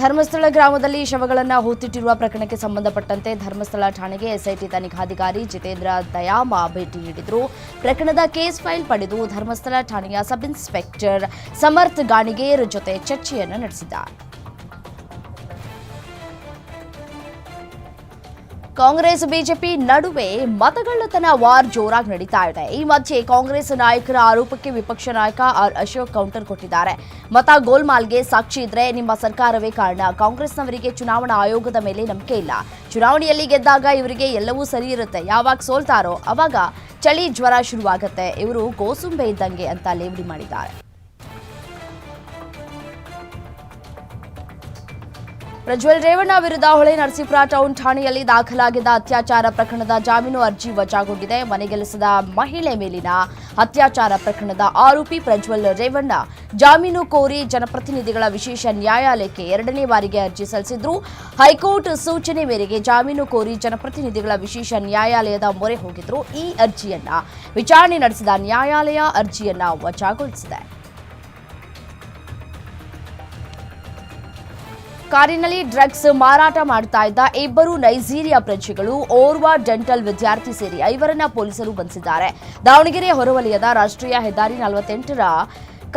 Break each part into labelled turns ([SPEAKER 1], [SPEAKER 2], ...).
[SPEAKER 1] ಧರ್ಮಸ್ಥಳ ಗ್ರಾಮದಲ್ಲಿ ಶವಗಳನ್ನು ಹೂತಿಟ್ಟಿರುವ ಪ್ರಕರಣಕ್ಕೆ ಸಂಬಂಧಪಟ್ಟಂತೆ ಧರ್ಮಸ್ಥಳ ಠಾಣೆಗೆ ಎಸ್ಐಟಿ ತನಿಖಾಧಿಕಾರಿ ಜಿತೇಂದ್ರ ದಯಾಮ ಭೇಟಿ ನೀಡಿದರು. ಪ್ರಕರಣದ ಕೇಸ್ ಫೈಲ್ ಪಡೆದು ಧರ್ಮಸ್ಥಳ ಠಾಣೆಯ ಸಬ್ ಇನ್ಸ್ಪೆಕ್ಟರ್ ಸಮರ್ಥ್ ಗಾಣಿಗೇರ್ ಜೊತೆ ಚರ್ಚೆಯನ್ನು ನಡೆಸಿದ್ದಾರೆ. ಕಾಂಗ್ರೆಸ್ ಬಿಜೆಪಿ ನಡುವೆ ಮತಗಳ್ಳತನ ವಾರ್ ಜೋರಾಗಿ ನಡೀತಾ ಇದೆ. ಈ ಮಧ್ಯೆ ಕಾಂಗ್ರೆಸ್ ನಾಯಕರ ಆರೋಪಕ್ಕೆ ವಿಪಕ್ಷ ನಾಯಕ ಆರ್ ಅಶೋಕ್ ಕೌಂಟರ್ ಕೊಟ್ಟಿದ್ದಾರೆ. ಮತ ಗೋಲ್ಮಾಲ್ಗೆ ಸಾಕ್ಷಿ ಇದ್ರೆ ನಿಮ್ಮ ಸರ್ಕಾರವೇ ಕಾರಣ. ಕಾಂಗ್ರೆಸ್ನವರಿಗೆ ಚುನಾವಣಾ ಆಯೋಗದ ಮೇಲೆ ನಂಬಿಕೆ ಇಲ್ಲ. ಚುನಾವಣೆಯಲ್ಲಿ ಗೆದ್ದಾಗ ಇವರಿಗೆ ಎಲ್ಲವೂ ಸರಿ ಇರುತ್ತೆ. ಯಾವಾಗ ಸೋಲ್ತಾರೋ ಅವಾಗ ಚಳಿ ಜ್ವರ ಶುರುವಾಗುತ್ತೆ. ಇವರು ಗೋಸುಂಬೆ ಇದ್ದಂಗೆ ಅಂತ ಲೇವಡಿ ಮಾಡಿದ್ದಾರೆ. ಪ್ರಜ್ವಲ್ ರೇವಣ್ಣ ವಿರುದ್ಧ ಹೊಳೆ ನರಸೀಪುರ ಟೌನ್ ಠಾಣೆಯಲ್ಲಿ ದಾಖಲಾಗಿದ್ದ ಅತ್ಯಾಚಾರ ಪ್ರಕರಣದ ಜಾಮೀನು ಅರ್ಜಿ ವಜಾಗೊಂಡಿದೆ. ಮನೆಗೆಲಸದ ಮಹಿಳೆ ಮೇಲಿನ ಅತ್ಯಾಚಾರ ಪ್ರಕರಣದ ಆರೋಪಿ ಪ್ರಜ್ವಲ್ ರೇವಣ್ಣ ಜಾಮೀನು ಕೋರಿ ಜನಪ್ರತಿನಿಧಿಗಳ ವಿಶೇಷ ನ್ಯಾಯಾಲಯಕ್ಕೆ ಎರಡನೇ ಬಾರಿಗೆ ಅರ್ಜಿ ಸಲ್ಲಿಸಿದ್ರು. ಹೈಕೋರ್ಟ್ ಸೂಚನೆ ಮೇರೆಗೆ ಜಾಮೀನು ಕೋರಿ ಜನಪ್ರತಿನಿಧಿಗಳ ವಿಶೇಷ ನ್ಯಾಯಾಲಯದ ಮೊರೆ ಹೋಗಿದ್ರು. ಈ ಅರ್ಜಿಯನ್ನ ವಿಚಾರಣೆ ನಡೆಸಿದ ನ್ಯಾಯಾಲಯ ಅರ್ಜಿಯನ್ನ ವಜಾಗೊಳಿಸಿದೆ. ಕಾರಿನಲ್ಲಿ ಡ್ರಗ್ಸ್ ಮಾರಾಟ ಮಾಡ್ತಾ ಇದ್ದ ಇಬ್ಬರು ನೈಜೀರಿಯಾ ಪ್ರಜೆಗಳು ಓರ್ವ ಡೆಂಟಲ್ ವಿದ್ಯಾರ್ಥಿ ಸೇರಿ ಐವರನ್ನ ಪೊಲೀಸರು ಬಂಧಿಸಿದ್ದಾರೆ. ದಾವಣಗೆರೆ ಹೊರವಲಯದ ರಾಷ್ಟ್ರೀಯ ಹೆದ್ದಾರಿ ನಲವತ್ತೆಂಟರ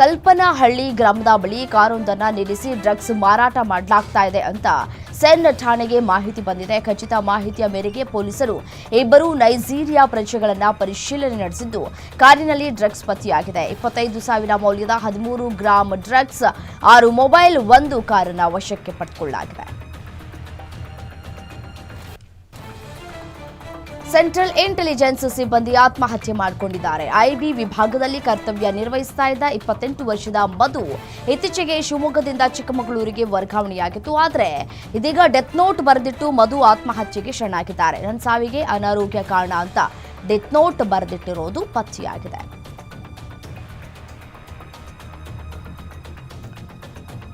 [SPEAKER 1] ಕಲ್ಪನಹಳ್ಳಿ ಗ್ರಾಮದ ಬಳಿ ಕಾರೊಂದನ್ನ ನಿಲ್ಲಿಸಿ ಡ್ರಗ್ಸ್ ಮಾರಾಟ ಮಾಡಲಾಗ್ತಾ ಇದೆ ಅಂತ ಸೆನ್ ಠಾಣೆಗೆ ಮಾಹಿತಿ ಬಂದಿದೆ. ಖಚಿತ ಮಾಹಿತಿಯ ಮೇರೆಗೆ ಪೊಲೀಸರು ಇಬ್ಬರು ನೈಜೀರಿಯಾ ಪ್ರಜೆಗಳನ್ನು ಪರಿಶೀಲನೆ ನಡೆಸಿದ್ದು, ಕಾರಿನಲ್ಲಿ ಡ್ರಗ್ಸ್ ಪತ್ತೆಯಾಗಿದೆ. ಇಪ್ಪತ್ತೈದು ಸಾವಿರ ಮೌಲ್ಯದ ಹದಿಮೂರು ಗ್ರಾಂ ಡ್ರಗ್ಸ್, ಆರು ಮೊಬೈಲ್, ಒಂದು ಕಾರನ್ನು ವಶಕ್ಕೆ ಪಡೆದುಕೊಳ್ಳಲಾಗಿದೆ ಸೆಂಟ್ರಲ್ ಇಂಟೆಲಿಜೆನ್ಸ್ ಸಿಬ್ಬಂದಿ ಆತ್ಮಹತ್ಯೆ ಮಾಡಿಕೊಂಡಿದ್ದಾರೆ. ಐಬಿ ವಿಭಾಗದಲ್ಲಿ ಕರ್ತವ್ಯ ನಿರ್ವಹಿಸ್ತಾ ಇದ್ದ ಇಪ್ಪತ್ತೆಂಟು ವರ್ಷದ ಮಧು ಇತ್ತೀಚೆಗೆ ಶಿವಮೊಗ್ಗದಿಂದ ಚಿಕ್ಕಮಗಳೂರಿಗೆ ವರ್ಗಾವಣೆಯಾಗಿತ್ತು. ಆದರೆ ಇದೀಗ ಡೆತ್ ನೋಟ್ ಬರೆದಿಟ್ಟು ಮಧು ಆತ್ಮಹತ್ಯೆಗೆ ಶರಣಾಗಿದ್ದಾರೆ. ನನ್ನ ಸಾವಿಗೆ ಅನಾರೋಗ್ಯ ಕಾರಣ ಅಂತ ಡೆತ್ ನೋಟ್ ಬರೆದಿಟ್ಟಿರೋದು ಪತ್ತೆಯಾಗಿದೆ.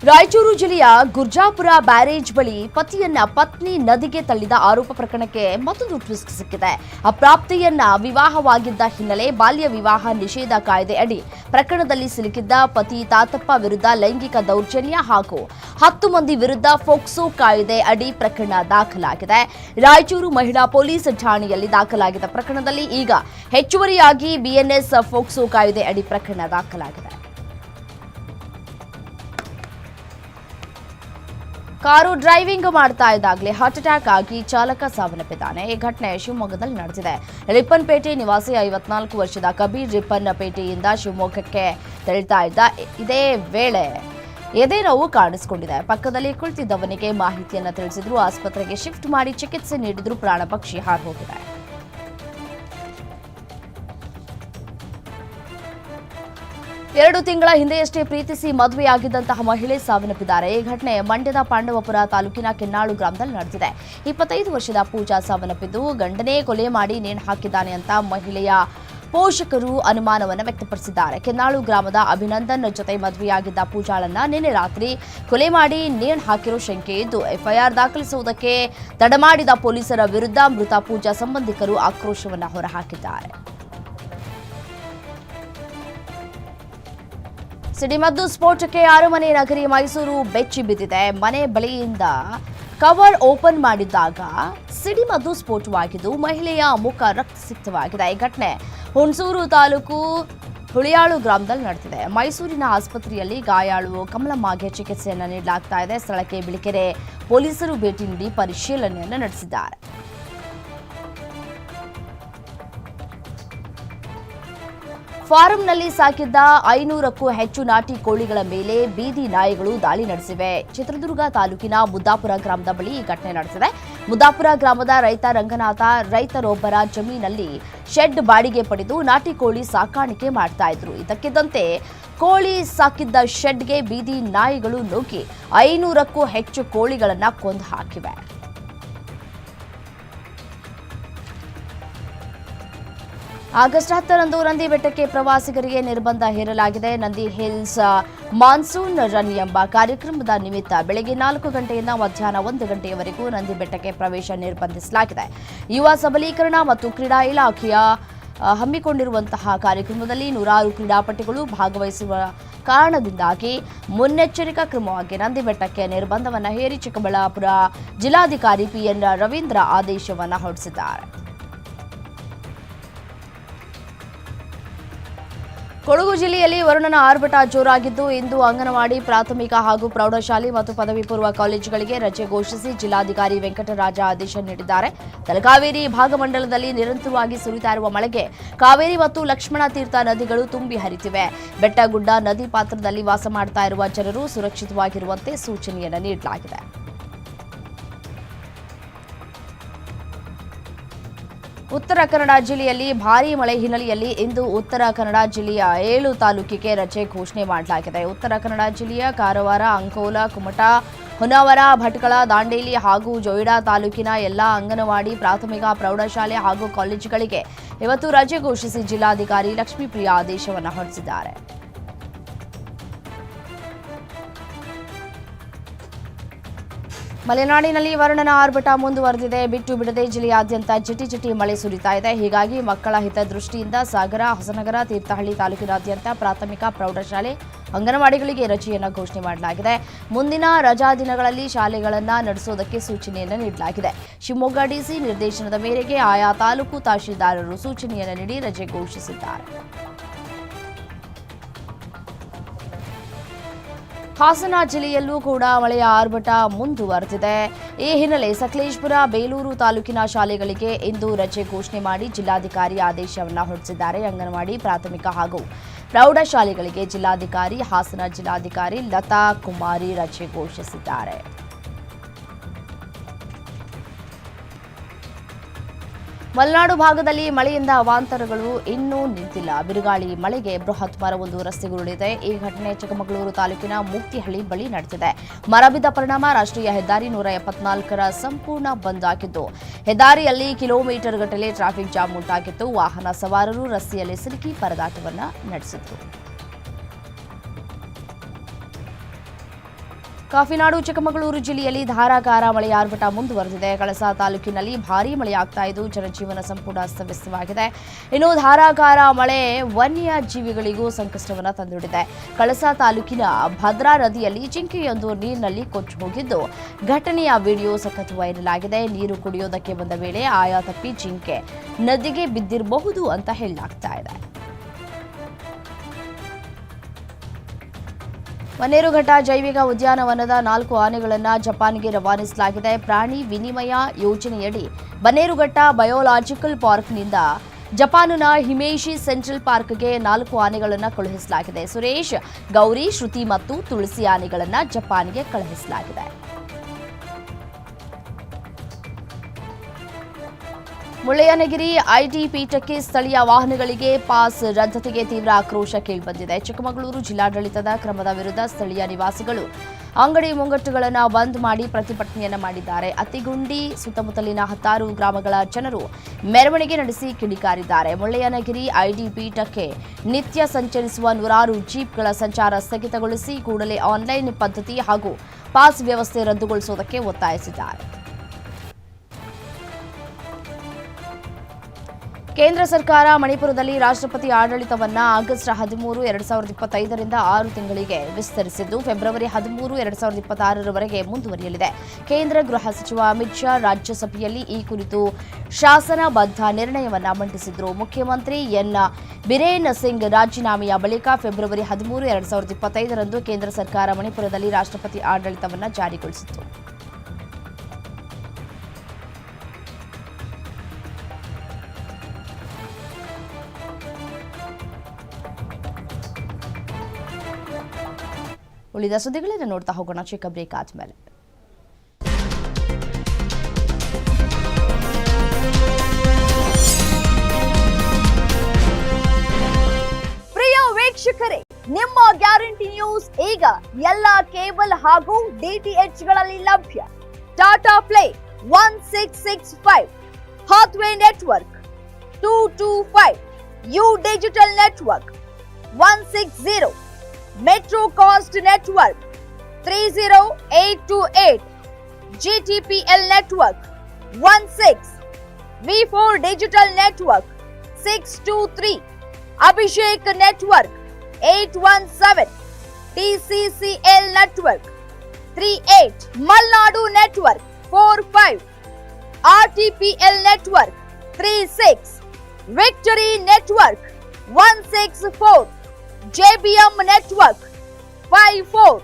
[SPEAKER 1] ರಾಯಚೂರು ಜಿಲ್ಲೆಯ ಗುರ್ಜಾಪುರ ಬ್ಯಾರೇಜ್ ಬಳಿ ಪತಿಯನ್ನ ಪತ್ನಿ ನದಿಗೆ ತಳ್ಳಿದ ಆರೋಪ ಪ್ರಕರಣಕ್ಕೆ ಮತ್ತೊಂದು ಟ್ವಿಸ್ಟ್ ಸಿಕ್ಕಿದೆ. ಅಪ್ರಾಪ್ತಿಯನ್ನ ವಿವಾಹವಾಗಿದ್ದ ಹಿನ್ನೆಲೆ ಬಾಲ್ಯ ವಿವಾಹ ನಿಷೇಧ ಕಾಯ್ದೆ ಅಡಿ ಪ್ರಕರಣದಲ್ಲಿ ಸಿಲುಕಿದ್ದ ಪತಿ ತಾತಪ್ಪ ವಿರುದ್ಧ ಲೈಂಗಿಕ ದೌರ್ಜನ್ಯ ಹಾಗೂ ಹತ್ತು ಮಂದಿ ವಿರುದ್ಧ ಫೋಕ್ಸೋ ಕಾಯ್ದೆ ಅಡಿ ಪ್ರಕರಣ ದಾಖಲಾಗಿದೆ. ರಾಯಚೂರು ಮಹಿಳಾ ಪೊಲೀಸ್ ಠಾಣೆಯಲ್ಲಿ ದಾಖಲಾಗಿದ್ದ ಪ್ರಕರಣದಲ್ಲಿ ಈಗ ಹೆಚ್ಚುವರಿಯಾಗಿ ಬಿಎನ್ಎಸ್ ಫೋಕ್ಸೋ ಕಾಯ್ದೆ ಅಡಿ ಪ್ರಕರಣ ದಾಖಲಾಗಿದೆ. ಕಾರು ಡ್ರೈವಿಂಗ್ ಮಾಡ್ತಾ ಇದ್ದಾಗಲೇ ಹಾರ್ಟ್ ಅಟ್ಯಾಕ್ ಆಗಿ ಚಾಲಕ ಸಾವನ್ನಪ್ಪಿದ್ದಾನೆ. ಈ ಘಟನೆ ಶಿವಮೊಗ್ಗದಲ್ಲಿ ನಡೆದಿದೆ. ರಿಪ್ಪನ್ಪೇಟೆ ನಿವಾಸಿ ಐವತ್ನಾಲ್ಕು ವರ್ಷದ ಕಬೀರ್ ರಿಪ್ಪನ್ಪೇಟೆಯಿಂದ ಶಿವಮೊಗ್ಗಕ್ಕೆ ತೆರಳ್ತಾ ಇದ್ದ. ಇದೇ ವೇಳೆ ಎದೆ ನೋವು ಕಾಣಿಸಿಕೊಂಡಿದೆ. ಪಕ್ಕದಲ್ಲಿ ಕುಳಿತಿದ್ದವನಿಗೆ ಮಾಹಿತಿಯನ್ನು ತಿಳಿಸಿದ್ರು. ಆಸ್ಪತ್ರೆಗೆ ಶಿಫ್ಟ್ ಮಾಡಿ ಚಿಕಿತ್ಸೆ ನೀಡಿದ್ರು. ಪ್ರಾಣಪಕ್ಷಿ ಹಾರು ಹೋಗಿದೆ. ಎರಡು ತಿಂಗಳ ಹಿಂದೆಯಷ್ಟೇ ಪ್ರೀತಿಸಿ ಮದುವೆಯಾಗಿದ್ದಂತಹ ಮಹಿಳೆ ಸಾವನ್ನಪ್ಪಿದ್ದಾರೆ. ಈ ಘಟನೆ ಮಂಡ್ಯದ ಪಾಂಡವಪುರ ತಾಲೂಕಿನ ಕೆನ್ನಾಳು ಗ್ರಾಮದಲ್ಲಿ ನಡೆದಿದೆ. ಇಪ್ಪತ್ತೈದು ವರ್ಷದ ಪೂಜಾ ಸಾವನ್ನಪ್ಪಿದ್ದು, ಗಂಡನೇ ಕೊಲೆ ಮಾಡಿ ನೇಣು ಹಾಕಿದ್ದಾನೆ ಅಂತ ಮಹಿಳೆಯ ಪೋಷಕರು ಅನುಮಾನವನ್ನು ವ್ಯಕ್ತಪಡಿಸಿದ್ದಾರೆ. ಕೆನ್ನಾಳು ಗ್ರಾಮದ ಅಭಿನಂದನ್ ಜೊತೆ ಮದುವೆಯಾಗಿದ್ದ ಪೂಜಾಳನ್ನ ನಿನ್ನೆ ರಾತ್ರಿ ಕೊಲೆ ಮಾಡಿ ನೇಣು ಹಾಕಿರೋ ಶಂಕೆ ಇದ್ದು, ಎಫ್ಐಆರ್ ದಾಖಲಿಸುವುದಕ್ಕೆ ತಡಮಾಡಿದ ಪೊಲೀಸರ ವಿರುದ್ಧ ಮೃತ ಪೂಜಾ ಸಂಬಂಧಿಕರು ಆಕ್ರೋಶವನ್ನು ಹೊರಹಾಕಿದ್ದಾರೆ. ಸಿಡಿಮದ್ದು ಸ್ಫೋಟಕ್ಕೆ ಅರಮನೆ ನಗರಿ ಮೈಸೂರು ಬೆಚ್ಚಿ ಬಿದ್ದಿದೆ. ಮನೆ ಬಳಿಯಿಂದ ಕವರ್ ಓಪನ್ ಮಾಡಿದ್ದಾಗ ಸಿಡಿಮದ್ದು ಸ್ಫೋಟವಾಗಿದ್ದು ಮಹಿಳೆಯ ಮುಖ ರಕ್ತಸಿಕ್ತವಾಗಿದೆ. ಈ ಘಟನೆ ಹುಣಸೂರು ತಾಲೂಕು ಹುಳಿಯಾಳು ಗ್ರಾಮದಲ್ಲಿ ನಡೆದಿದೆ. ಮೈಸೂರಿನ ಆಸ್ಪತ್ರೆಯಲ್ಲಿ ಗಾಯಾಳು ಕಮಲಮ್ಮಗೆ ಚಿಕಿತ್ಸೆಯನ್ನು ನೀಡಲಾಗ್ತಾ ಇದೆ. ಸ್ಥಳಕ್ಕೆ ಬಿಳಿಕೆರೆ ಪೊಲೀಸರು ಭೇಟಿ ನೀಡಿ ಪರಿಶೀಲನೆಯನ್ನು ನಡೆಸಿದ್ದಾರೆ. ಫಾರಂನಲ್ಲಿ ಸಾಕಿದ್ದ ಐನೂರಕ್ಕೂ ಹೆಚ್ಚು ನಾಟಿ ಕೋಳಿಗಳ ಮೇಲೆ ಬೀದಿ ನಾಯಿಗಳು ದಾಳಿ ನಡೆಸಿವೆ. ಚಿತ್ರದುರ್ಗ ತಾಲೂಕಿನ ಮುದ್ದಾಪುರ ಗ್ರಾಮದ ಬಳಿ ಈ ಘಟನೆ ನಡೆಸಿದೆ. ಮುದ್ದಾಪುರ ಗ್ರಾಮದ ರೈತ ರಂಗನಾಥ ರೈತರೊಬ್ಬರ ಜಮೀನಲ್ಲಿ ಶೆಡ್ ಬಾಡಿಗೆ ಪಡೆದು ನಾಟಿ ಕೋಳಿ ಸಾಕಾಣಿಕೆ ಮಾಡ್ತಾ ಇದ್ರು. ಇದಕ್ಕಿದ್ದಂತೆ ಕೋಳಿ ಸಾಕಿದ್ದ ಶೆಡ್ಗೆ ಬೀದಿ ನಾಯಿಗಳು ನುಗ್ಗಿ ಐನೂರಕ್ಕೂ ಹೆಚ್ಚು ಕೋಳಿಗಳನ್ನು ಕೊಂದು ಹಾಕಿವೆ. ಆಗಸ್ಟ್ ಹತ್ತರಂದು ನಂದಿ ಬೆಟ್ಟಕ್ಕೆ ಪ್ರವಾಸಿಗರಿಗೆ ನಿರ್ಬಂಧ ಹೇರಲಾಗಿದೆ. ನಂದಿ ಹಿಲ್ಸ್ ಮಾನ್ಸೂನ್ ರನ್ ಎಂಬ ಕಾರ್ಯಕ್ರಮದ ನಿಮಿತ್ತ ಬೆಳಗ್ಗೆ ನಾಲ್ಕು ಗಂಟೆಯಿಂದ ಮಧ್ಯಾಹ್ನ ಒಂದು ಗಂಟೆಯವರೆಗೂ ನಂದಿ ಬೆಟ್ಟಕ್ಕೆ ಪ್ರವೇಶ ನಿರ್ಬಂಧಿಸಲಾಗಿದೆ. ಯುವ ಸಬಲೀಕರಣ ಮತ್ತು ಕ್ರೀಡಾ ಇಲಾಖೆಯ ಹಮ್ಮಿಕೊಂಡಿರುವಂತಹ ಕಾರ್ಯಕ್ರಮದಲ್ಲಿ ನೂರಾರು ಕ್ರೀಡಾಪಟುಗಳು ಭಾಗವಹಿಸುವ ಕಾರಣದಿಂದಾಗಿ ಮುನ್ನೆಚ್ಚರಿಕಾ ಕ್ರಮವಾಗಿ ನಂದಿ ಬೆಟ್ಟಕ್ಕೆ ನಿರ್ಬಂಧವನ್ನು ಹೇರಿ ಚಿಕ್ಕಬಳ್ಳಾಪುರ ಜಿಲ್ಲಾಧಿಕಾರಿ ಪಿಎನ್ ರವೀಂದ್ರ ಆದೇಶವನ್ನು ಹೊರಡಿಸಿದ್ದಾರೆ. ಕೊಡಗು ಜಿಲ್ಲೆಯಲ್ಲಿ ವರುಣನ ಆರ್ಭಟ ಜೋರಾಗಿದ್ದು ಇಂದು ಅಂಗನವಾಡಿ, ಪ್ರಾಥಮಿಕ ಹಾಗೂ ಪ್ರೌಢಶಾಲೆ ಮತ್ತು ಪದವಿ ಪೂರ್ವ ಕಾಲೇಜುಗಳಿಗೆ ರಜೆ ಘೋಷಿಸಿ ಜಿಲ್ಲಾಧಿಕಾರಿ ವೆಂಕಟರಾಜ ಆದೇಶ ನೀಡಿದ್ದಾರೆ. ತಲಕಾವೇರಿ ಭಾಗಮಂಡಲದಲ್ಲಿ ನಿರಂತರವಾಗಿ ಸುರಿತಾ ಇರುವ ಮಳೆಗೆ ಕಾವೇರಿ ಮತ್ತು ಲಕ್ಷ್ಮಣ ತೀರ್ಥ ನದಿಗಳು ತುಂಬಿ ಹರಿತಿವೆ. ಬೆಟ್ಟಗುಡ್ಡ ನದಿ ಪಾತ್ರದಲ್ಲಿ ವಾಸ ಮಾಡ್ತಾ ಇರುವ ಜನರು ಸುರಕ್ಷಿತವಾಗಿರುವಂತೆ ಸೂಚನೆಯನ್ನು ನೀಡಲಾಗಿದೆ. ಉತ್ತರ ಕನ್ನಡ ಜಿಲ್ಲೆಯಲ್ಲಿ ಭಾರೀ ಮಳೆ ಹಿನ್ನೆಲೆಯಲ್ಲಿ ಇಂದು ಉತ್ತರ ಕನ್ನಡ ಜಿಲ್ಲೆಯ ಏಳು ತಾಲೂಕಿಗೆ ರಜೆ ಘೋಷಣೆ ಮಾಡಲಾಗಿದೆ. ಉತ್ತರ ಕನ್ನಡ ಜಿಲ್ಲೆಯ ಕಾರವಾರ, ಅಂಕೋಲ, ಕುಮಟಾ, ಹೊನ್ನಾವರ, ಭಟ್ಕಳ, ದಾಂಡೇಲಿ ಹಾಗೂ ಜೊಯಿಡಾ ತಾಲೂಕಿನ ಎಲ್ಲ ಅಂಗನವಾಡಿ, ಪ್ರಾಥಮಿಕ, ಪ್ರೌಢಶಾಲೆ ಹಾಗೂ ಕಾಲೇಜುಗಳಿಗೆ ಇವತ್ತು ರಜೆ ಘೋಷಿಸಿ ಜಿಲ್ಲಾಧಿಕಾರಿ ಲಕ್ಷ್ಮೀಪ್ರಿಯಾ ಆದೇಶವನ್ನು ಹೊರಡಿಸಿದ್ದಾರೆ. ಮಲೆನಾಡಿನಲ್ಲಿ ವರುಣನ ಆರ್ಭಟ ಮುಂದುವರೆದಿದೆ. ಬಿಟ್ಟು ಬಿಡದೆ ಜಿಲ್ಲೆಯಾದ್ಯಂತ ಜಿಟಿ ಜಿಟಿ ಮಳೆ ಸುರಿತಾ ಇದೆ. ಹೀಗಾಗಿ ಮಕ್ಕಳ ಹಿತದೃಷ್ಟಿಯಿಂದ ಸಾಗರ, ಹೊಸನಗರ, ತೀರ್ಥಹಳ್ಳಿ ತಾಲೂಕಿನಾದ್ಯಂತ ಪ್ರಾಥಮಿಕ ಪ್ರೌಢಶಾಲೆ ಅಂಗನವಾಡಿಗಳಿಗೆ ರಜೆಯನ್ನು ಘೋಷಣೆ ಮಾಡಲಾಗಿದೆ. ಮುಂದಿನ ರಜಾ ದಿನಗಳಲ್ಲಿ ಶಾಲೆಗಳನ್ನು ನಡೆಸೋದಕ್ಕೆ ಸೂಚನೆಯನ್ನು ನೀಡಲಾಗಿದೆ. ಶಿವಮೊಗ್ಗ ಡಿಸಿ ನಿರ್ದೇಶನದ ಮೇರೆಗೆ ಆಯಾ ತಾಲೂಕು ತಹಶೀಲ್ದಾರರು ಸೂಚನೆಯನ್ನು ನೀಡಿ ರಜೆ ಘೋಷಿಸಿದ್ದಾರೆ. ಹಾಸನ ಜಿಲ್ಲೆಯಲ್ಲೂ ಕೂಡ ಮಳೆಯ ಆರ್ಭಟ ಮುಂದುವರೆದಿದೆ. ಈ ಹಿನ್ನೆಲೆ ಸಕಲೇಶ್ಪುರ, ಬೇಲೂರು ತಾಲೂಕಿನ ಶಾಲೆಗಳಿಗೆ ಇಂದು ರಜೆ ಘೋಷಣೆ ಮಾಡಿ ಜಿಲ್ಲಾಧಿಕಾರಿ ಆದೇಶವನ್ನು ಹೊರಡಿಸಿದ್ದಾರೆ. ಅಂಗನವಾಡಿ, ಪ್ರಾಥಮಿಕ ಹಾಗೂ ಪ್ರೌಢಶಾಲೆಗಳಿಗೆ ಜಿಲ್ಲಾಧಿಕಾರಿ, ಹಾಸನ ಜಿಲ್ಲಾಧಿಕಾರಿ ಲತಾ ಕುಮಾರಿ ರಜೆ ಘೋಷಿಸಿದ್ದಾರೆ. ಮಲೆನಾಡು ಭಾಗದಲ್ಲಿ ಮಳೆಯಿಂದ ಅವಾಂತರಗಳು ಇನ್ನೂ ನಿಂತಿಲ್ಲ. ಬಿರುಗಾಳಿ ಮಳೆಗೆ ಬೃಹತ್ ಮರವೊಂದು ರಸ್ತೆಗುರುಳಿದೆ. ಈ ಘಟನೆ ಚಿಕ್ಕಮಗಳೂರು ತಾಲೂಕಿನ ಮುಕ್ತಿಹಳ್ಳಿ ಬಳಿ ನಡೆದಿದೆ. ಮರ ಬಿದ್ದ ಪರಿಣಾಮ ರಾಷ್ಟ್ರೀಯ ಹೆದ್ದಾರಿ ನೂರ ಎಪ್ಪತ್ನಾಲ್ಕರ ಸಂಪೂರ್ಣ ಬಂದ್ ಆಗಿದ್ದು, ಹೆದ್ದಾರಿಯಲ್ಲಿ ಕಿಲೋಮೀಟರ್ ಗಟ್ಟಲೆ ಟ್ರಾಫಿಕ್ ಜಾಮ್ ಉಂಟಾಗಿತ್ತು. ವಾಹನ ಸವಾರರು ರಸ್ತೆಯಲ್ಲಿ ಸಿಲುಕಿ ಪರದಾಟವನ್ನು ನಡೆಸಿದ್ರು. ಕಾಫಿನಾಡು, ಚಿಕ್ಕಮಗಳೂರು ಜಿಲ್ಲೆಯಲ್ಲಿ ಧಾರಾಕಾರ ಮಳೆಯ ಆರ್ಭಟ ಮುಂದುವರೆದಿದೆ. ಕಳಸಾ ತಾಲೂಕಿನಲ್ಲಿ ಭಾರೀ ಮಳೆಯಾಗ್ತಾ ಇದ್ದು ಜನಜೀವನ ಸಂಪೂರ್ಣ ಅಸ್ತವ್ಯಸ್ತವಾಗಿದೆ. ಇನ್ನು ಧಾರಾಕಾರ ಮಳೆ ವನ್ಯ ಜೀವಿಗಳಿಗೂ ಸಂಕಷ್ಟವನ್ನು ತಂದೊಡ್ಡಿದೆ ಕಳಸಾ ತಾಲೂಕಿನ ಭದ್ರಾ ನದಿಯಲ್ಲಿ ಜಿಂಕೆಯೊಂದು ನೀರಿನಲ್ಲಿ ಕೊಚ್ಚಿ ಹೋಗಿದ್ದು, ಘಟನೆಯ ವಿಡಿಯೋ ಸಖತ್ ವೈರಲ್ ಆಗಿದೆ ನೀರು ಕುಡಿಯೋದಕ್ಕೆ ಬಂದ ವೇಳೆ ಆಯಾ ತಪ್ಪಿ ಜಿಂಕೆ ನದಿಗೆ ಬಿದ್ದಿರಬಹುದು ಅಂತ ಹೇಳಲಾಗ್ತಾ ಇದೆ. ಮನ್ನೇರುಘಟ್ಟ ಜೈವಿಕ ಉದ್ಯಾನವನದ ನಾಲ್ಕು ಆನೆಗಳನ್ನು ಜಪಾನ್ಗೆ ರವಾನಿಸಲಾಗಿದೆ. ಪ್ರಾಣಿ ವಿನಿಮಯ ಯೋಜನೆಯಡಿ ಬನ್ನೇರುಘಟ್ಟ ಬಯೋಲಾಜಿಕಲ್ ಪಾರ್ಕ್ನಿಂದ ಜಪಾನಿನ ಹಿಮೇಶಿ ಸೆಂಟ್ರಲ್ ಪಾರ್ಕ್ಗೆ ನಾಲ್ಕು ಆನೆಗಳನ್ನು ಕಳುಹಿಸಲಾಗಿದೆ. ಸುರೇಶ್, ಗೌರಿ, ಶ್ರುತಿ ಮತ್ತು ತುಳಸಿ ಆನೆಗಳನ್ನು ಜಪಾನ್ಗೆ ಕಳುಹಿಸಲಾಗಿದೆ. ಮುಳ್ಳಯ್ಯನಗಿರಿ ಐಟಿ ಪೀಠಕ್ಕೆ ಸ್ಥಳೀಯ ವಾಹನಗಳಿಗೆ ಪಾಸ್ ರದ್ದತಿಗೆ ತೀವ್ರ ಆಕ್ರೋಶ ಕೇಳಿಬಂದಿದೆ. ಚಿಕ್ಕಮಗಳೂರು ಜಿಲ್ಲಾಡಳಿತದ ಕ್ರಮದ ವಿರುದ್ಧ ಸ್ಥಳೀಯ ನಿವಾಸಿಗಳು ಅಂಗಡಿ ಮುಂಗಟ್ಟುಗಳನ್ನು ಬಂದ್ ಮಾಡಿ ಪ್ರತಿಭಟನೆಯನ್ನು ಮಾಡಿದ್ದಾರೆ. ಅತಿಗುಂಡಿ ಸುತ್ತಮುತ್ತಲಿನ ಹತ್ತಾರು ಗ್ರಾಮಗಳ ಜನರು ಮೆರವಣಿಗೆ ನಡೆಸಿ ಕಿಡಿಕಾರಿದ್ದಾರೆ. ಮುಳ್ಳಯ್ಯನಗಿರಿ ಐಡಿ ಪೀಠಕ್ಕೆ ನಿತ್ಯ ಸಂಚರಿಸುವ ನೂರಾರು ಜೀಪ್ಗಳ ಸಂಚಾರ ಸ್ಥಗಿತಗೊಳಿಸಿ ಕೂಡಲೇ ಆನ್ಲೈನ್ ಪದ್ಧತಿ ಹಾಗೂ ಪಾಸ್ ವ್ಯವಸ್ಥೆ ರದ್ದುಗೊಳಿಸುವುದಕ್ಕೆ ಒತ್ತಾಯಿಸಿದ್ದಾರೆ. ಕೇಂದ್ರ ಸರ್ಕಾರ ಮಣಿಪುರದಲ್ಲಿ ರಾಷ್ಟ್ರಪತಿ ಆಡಳಿತವನ್ನ ಆಗಸ್ಟ್ ಹದಿಮೂರು, ಎರಡ್ ಸಾವಿರದ ಇಪ್ಪತ್ತೈದರಿಂದ ಆರು ತಿಂಗಳಿಗೆ ವಿಸ್ತರಿಸಿದ್ದು, ಫೆಬ್ರವರಿ ಹದಿಮೂರು, ಎರಡ್ ಸಾವಿರದ ಇಪ್ಪತ್ತಾರರವರೆಗೆ ಮುಂದುವರಿಯಲಿದೆ. ಕೇಂದ್ರ ಗೃಹ ಸಚಿವ ಅಮಿತ್ ಶಾ ರಾಜ್ಯಸಭೆಯಲ್ಲಿ ಈ ಕುರಿತು ಶಾಸನಬದ್ಧ ನಿರ್ಣಯವನ್ನ ಮಂಡಿಸಿದ್ರು. ಮುಖ್ಯಮಂತ್ರಿ ಎನ್. ಬಿರೇನ್ ಸಿಂಗ್ ರಾಜೀನಾಮೆಯ ಬಳಿಕ ಫೆಬ್ರವರಿ ಹದಿಮೂರು, ಎರಡ್ ಸಾವಿರದ ಇಪ್ಪತ್ತೈದರಂದು ಕೇಂದ್ರ ಸರ್ಕಾರ ಮಣಿಪುರದಲ್ಲಿ ರಾಷ್ಟ್ರಪತಿ ಆಡಳಿತವನ್ನು ಜಾರಿಗೊಳಿಸಿತ್ತು. ಉಳಿದ ಸುದ್ದಿಗಳನ್ನು ನೋಡ್ತಾ ಹೋಗೋಣ. ಚಿಕ್ಕ ಬ್ರೇಕ್ ಆದ್ಮೇಲೆ.
[SPEAKER 2] ಪ್ರಿಯ ವೀಕ್ಷಕರೇ, ನಿಮ್ಮ ಗ್ಯಾರಂಟಿ ನ್ಯೂಸ್ ಈಗ ಎಲ್ಲ ಕೇಬಲ್ ಹಾಗೂ ಡಿಟಿಎಚ್ಗಳಲ್ಲಿ ಲಭ್ಯ. Tata play one six six five, Hathway network two two five, U digital network one six zero. Metro cast network three zero eight two eight GTPL network one six V four digital network six two three Abhishek network eight one seven TCCL network three eight Malnad network four five RTPL network three six victory network one six four JBM Network 54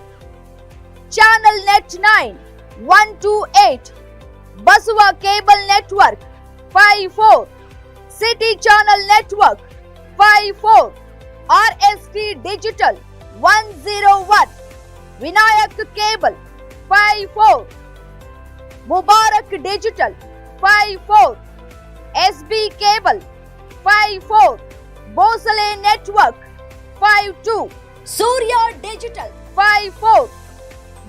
[SPEAKER 2] Channel Net 9 128 Baswa Cable Network 54 City Channel Network 54 RST Digital 101 Vinayak Cable 54 Mubarak Digital 54 SB Cable 54 Bosale Network five two Surya digital five four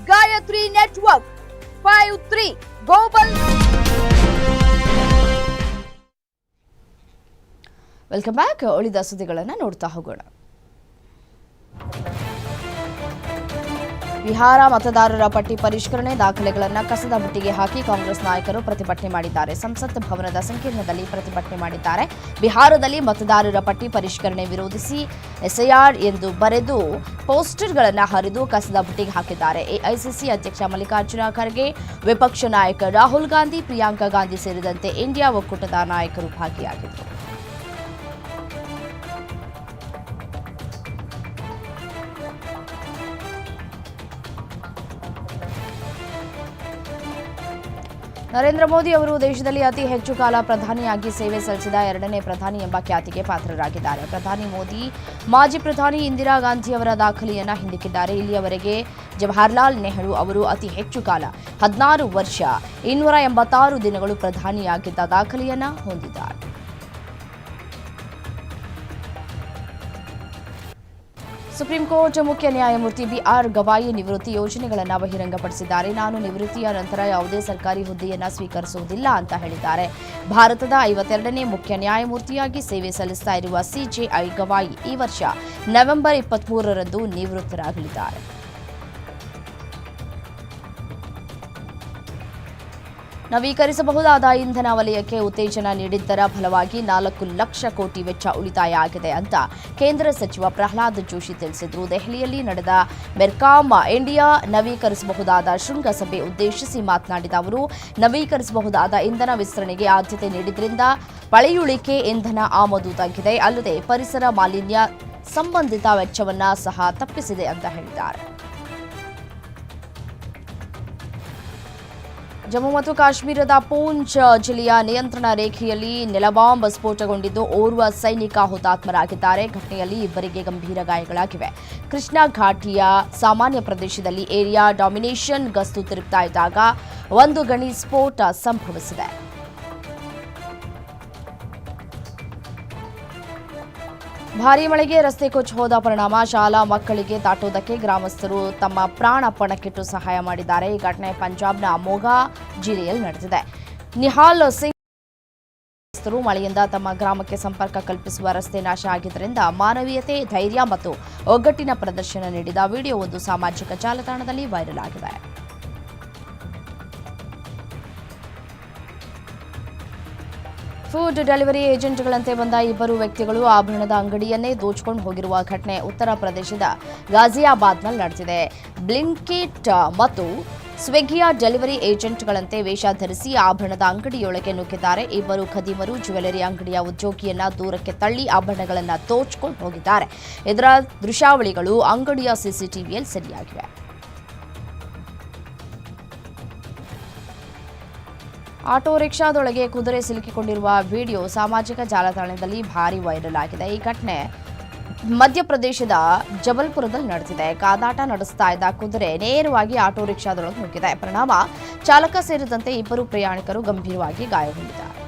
[SPEAKER 2] Gayatri network five three global
[SPEAKER 1] welcome back ಉಳಿದ ಸುದ್ದಿಗಳನ್ನು ನೋಡ್ತಾ ಹೋಗೋಣ ಬಿಹಾರ ಮತದಾರರ ಪಟ್ಟಿ ಪರಿಷ್ಕರಣೆ ದಾಖಲೆಗಳನ್ನು ಕಸದ ಬುಟ್ಟಿಗೆ ಹಾಕಿ ಕಾಂಗ್ರೆಸ್ ನಾಯಕರು ಪ್ರತಿಭಟನೆ ಮಾಡಿದ್ದಾರೆ. ಸಂಸತ್ ಭವನದ ಸಂಕೀರ್ಣದಲ್ಲಿ ಪ್ರತಿಭಟನೆ ಮಾಡಿದ್ದಾರೆ. ಬಿಹಾರದಲ್ಲಿ ಮತದಾರರ ಪಟ್ಟಿ ಪರಿಷ್ಕರಣೆ ವಿರೋಧಿಸಿ ಎಸ್ಐಆರ್ ಎಂದು ಬರೆದು ಪೋಸ್ಟರ್ಗಳನ್ನು ಹರಿದು ಕಸದ ಬುಟ್ಟಿಗೆ ಹಾಕಿದ್ದಾರೆ. ಎಐಸಿಸಿ ಅಧ್ಯಕ್ಷ ಮಲ್ಲಿಕಾರ್ಜುನ ಖರ್ಗೆ, ವಿಪಕ್ಷ ನಾಯಕ ರಾಹುಲ್ ಗಾಂಧಿ, ಪ್ರಿಯಾಂಕಾ ಗಾಂಧಿ ಸೇರಿದಂತೆ ಇಂಡಿಯಾ ಒಕ್ಕೂಟದ ನಾಯಕರು ಭಾಗಿಯಾಗಿದ್ದರು. ನರೇಂದ್ರ ಮೋದಿ ಅವರು ದೇಶದಲ್ಲಿ ಅತಿ ಹೆಚ್ಚು ಕಾಲ ಪ್ರಧಾನಿಯಾಗಿ ಸೇವೆ ಸಲ್ಲಿಸಿದ ಎರಡನೇ ಪ್ರಧಾನಿ ಎಂಬ ಖ್ಯಾತಿಗೆ ಪಾತ್ರರಾಗಿದ್ದಾರೆ. ಪ್ರಧಾನಿ ಮೋದಿ, ಮಾಜಿ ಪ್ರಧಾನಿ ಇಂದಿರಾ ಗಾಂಧಿ ಅವರ ದಾಖಲೆಯನ್ನ ಹಿಂದಿಕ್ಕಿದ್ದಾರೆ. ಇಲ್ಲಿಯವರೆಗೆ ಜವಾಹರ್ಲಾಲ್ ನೆಹರು ಅವರು ಅತಿ ಹೆಚ್ಚು ಕಾಲ, ಹದಿನಾರು ವರ್ಷ, ಇನ್ನೂರ ಎಂಬತ್ತಾರು ದಿನಗಳು ಪ್ರಧಾನಿಯಾಗಿದ್ದ ದಾಖಲೆಯನ್ನ ಹೊಂದಿದ್ದಾರೆ. ಸುಪ್ರೀಂ ಕೋರ್ಟ್ ಮುಖ್ಯ ನ್ಯಾಯಮೂರ್ತಿ ಬಿಆರ್ ಗವಾಯಿ ನಿವೃತ್ತಿ ಯೋಜನೆಗಳನ್ನು ಬಹಿರಂಗಪಡಿಸಿದ್ದಾರೆ. ನಾನು ನಿವೃತ್ತಿಯ ನಂತರ ಯಾವುದೇ ಸರ್ಕಾರಿ ಹುದ್ದೆಯನ್ನು ಸ್ವೀಕರಿಸುವುದಿಲ್ಲ ಅಂತ ಹೇಳಿದ್ದಾರೆ. ಭಾರತದ ಐವತ್ತೆರಡನೇ ಮುಖ್ಯ ನ್ಯಾಯಮೂರ್ತಿಯಾಗಿ ಸೇವೆ ಸಲ್ಲಿಸ್ತಾ ಇರುವ ಸಿಜೆಐ ಗವಾಯಿ ಈ ವರ್ಷ ನವೆಂಬರ್ ಇಪ್ಪತ್ಮೂರರಂದು ನಿವೃತ್ತರಾಗಲಿದ್ದಾರೆ. ನವೀಕರಿಸಬಹುದಾದ ಇಂಧನ ವಲಯಕ್ಕೆ ಉತ್ತೇಜನ ನೀಡಿದ್ದರ ಫಲವಾಗಿ ನಾಲ್ಕು ಲಕ್ಷ ಕೋಟಿ ವೆಚ್ಚ ಉಳಿತಾಯ ಆಗಿದೆ ಅಂತ ಕೇಂದ್ರ ಸಚಿವ ಪ್ರಹ್ಲಾದ್ ಜೋಶಿ ತಿಳಿಸಿದರು. ದೆಹಲಿಯಲ್ಲಿ ನಡೆದ ಮೆರ್ಕಾಮ್ ಇಂಡಿಯಾ ನವೀಕರಿಸಬಹುದಾದ ಶೃಂಗಸಭೆ ಉದ್ದೇಶಿಸಿ ಮಾತನಾಡಿದ ಅವರು, ನವೀಕರಿಸಬಹುದಾದ ಇಂಧನ ವಿಸ್ತರಣೆಗೆ ಆದ್ಯತೆ ನೀಡಿದ್ರಿಂದ ಪಳೆಯುಳಿಕೆ ಇಂಧನ ಆಮದು ತಗ್ಗಿದೆ. ಅಲ್ಲದೆ ಪರಿಸರ ಮಾಲಿನ್ಯ ಸಂಬಂಧಿತ ವೆಚ್ಚವನ್ನ ಸಹ ತಪ್ಪಿಸಿದೆ ಅಂತ ಹೇಳಿದ್ದಾರೆ. ಜಮ್ಮು ಮತ್ತು ಕಾಶ್ಮೀರದ ಪೂಂಚ್ ಜಿಲ್ಲೆಯ ನಿಯಂತ್ರಣ ರೇಖೆಯಲ್ಲಿ ನೆಲಬಾಂಬ್ ಸ್ಫೋಟಗೊಂಡಿದ್ದು ಓರ್ವ ಸೈನಿಕ ಹುತಾತ್ಮರಾಗಿದ್ದಾರೆ. ಘಟನೆಯಲ್ಲಿ ಇಬ್ಬರಿಗೆ ಗಂಭೀರ ಗಾಯಗಳಾಗಿವೆ. ಕೃಷ್ಣಾ ಘಾಟಿಯ ಸಾಮಾನ್ಯ ಪ್ರದೇಶದಲ್ಲಿ ಏರಿಯಾ ಡಾಮಿನೇಷನ್ ಗಸ್ತು ತಿರುಗ್ತಾ ಇದ್ದಾಗ ಒಂದು ಗಣಿ ಸ್ಫೋಟ ಸಂಭವಿಸಿದೆ. ಭಾರೀ ಮಳೆಗೆ ರಸ್ತೆ ಕೊಚ್ಚಿ ಹೋದ ಪರಿಣಾಮ. ಶಾಲಾ ಮಕ್ಕಳಿಗೆ ದಾಟುವುದಕ್ಕೆ ಗ್ರಾಮಸ್ಥರು ತಮ್ಮ ಪ್ರಾಣ ಪಣಕ್ಕಿಟ್ಟು ಸಹಾಯ ಮಾಡಿದ್ದಾರೆ. ಈ ಘಟನೆ ಪಂಜಾಬ್ನ ಮೋಗಾ ಜಿಲ್ಲೆಯಲ್ಲಿ ನಡೆದಿದೆ. ನಿಹಾಲ್ ಸಿಂಗ್ ಮಳೆಯಿಂದ ತಮ್ಮ ಗ್ರಾಮಕ್ಕೆ ಸಂಪರ್ಕ ಕಲ್ಪಿಸುವ ರಸ್ತೆ ನಾಶ ಆಗಿದ್ದರಿಂದ ಮಾನವೀಯತೆ, ಧೈರ್ಯ ಮತ್ತು ಒಗ್ಗಟ್ಟಿನ ಪ್ರದರ್ಶನ ನೀಡಿದ ವಿಡಿಯೋ ಒಂದು ಸಾಮಾಜಿಕ ಜಾಲತಾಣದಲ್ಲಿ ವೈರಲ್ ಆಗಿದೆ. ಫುಡ್ ಡೆಲಿವರಿ ಏಜೆಂಟ್ಗಳಂತೆ ಬಂದ ಇಬ್ಬರು ವ್ಯಕ್ತಿಗಳು ಆಭರಣದ ಅಂಗಡಿಯನ್ನೇ ದೋಚಿಕೊಂಡು ಹೋಗಿರುವ ಘಟನೆ ಉತ್ತರ ಪ್ರದೇಶದ ಗಾಜಿಯಾಬಾದ್ನಲ್ಲಿ ನಡೆದಿದೆ. ಬ್ಲಿಂಕಿಟ್ ಮತ್ತು ಸ್ವಿಗ್ಗಿಯ ಡೆಲಿವರಿ ಏಜೆಂಟ್ಗಳಂತೆ ವೇಷ ಧರಿಸಿ ಆಭರಣದ ಅಂಗಡಿಯೊಳಗೆ ನುಗ್ಗಿದ್ದಾರೆ. ಇಬ್ಬರು ಖದೀಮರು ಜ್ಯುವೆಲರಿ ಅಂಗಡಿಯ ಉದ್ಯೋಗಿಯನ್ನ ದೂರಕ್ಕೆ ತಳ್ಳಿ ಆಭರಣಗಳನ್ನು ದೋಚಿಕೊಂಡು ಹೋಗಿದ್ದಾರೆ. ಇದರ ದೃಶ್ಯಾವಳಿಗಳು ಅಂಗಡಿಯ ಸಿಸಿಟಿವಿಯಲ್ಲಿ ಸೆರೆಯಾಗಿವೆ. ಆಟೋ ರಿಕ್ಷಾದೊಳಗೆ ಕುದುರೆ ಸಿಲುಕಿಕೊಂಡಿರುವ ವಿಡಿಯೋ ಸಾಮಾಜಿಕ ಜಾಲತಾಣದಲ್ಲಿ ಭಾರಿ ವೈರಲ್ ಆಗಿದೆ. ಈ ಘಟನೆ ಮಧ್ಯಪ್ರದೇಶದ ಜಬಲ್ಪುರದಲ್ಲಿ ನಡೆದಿದೆ. ಕಾದಾಟ ನಡೆಸ್ತಾ ಇದ್ದ ಕುದುರೆ ನೇರವಾಗಿ ಆಟೋ ರಿಕ್ಷಾದೊಳಗೆ ನುಗ್ಗಿದೆ. ಪರಿಣಾಮ ಚಾಲಕ ಸೇರಿದಂತೆ ಇಬ್ಬರು ಪ್ರಯಾಣಿಕರು ಗಂಭೀರವಾಗಿ ಗಾಯಗೊಂಡಿದ್ದಾರೆ.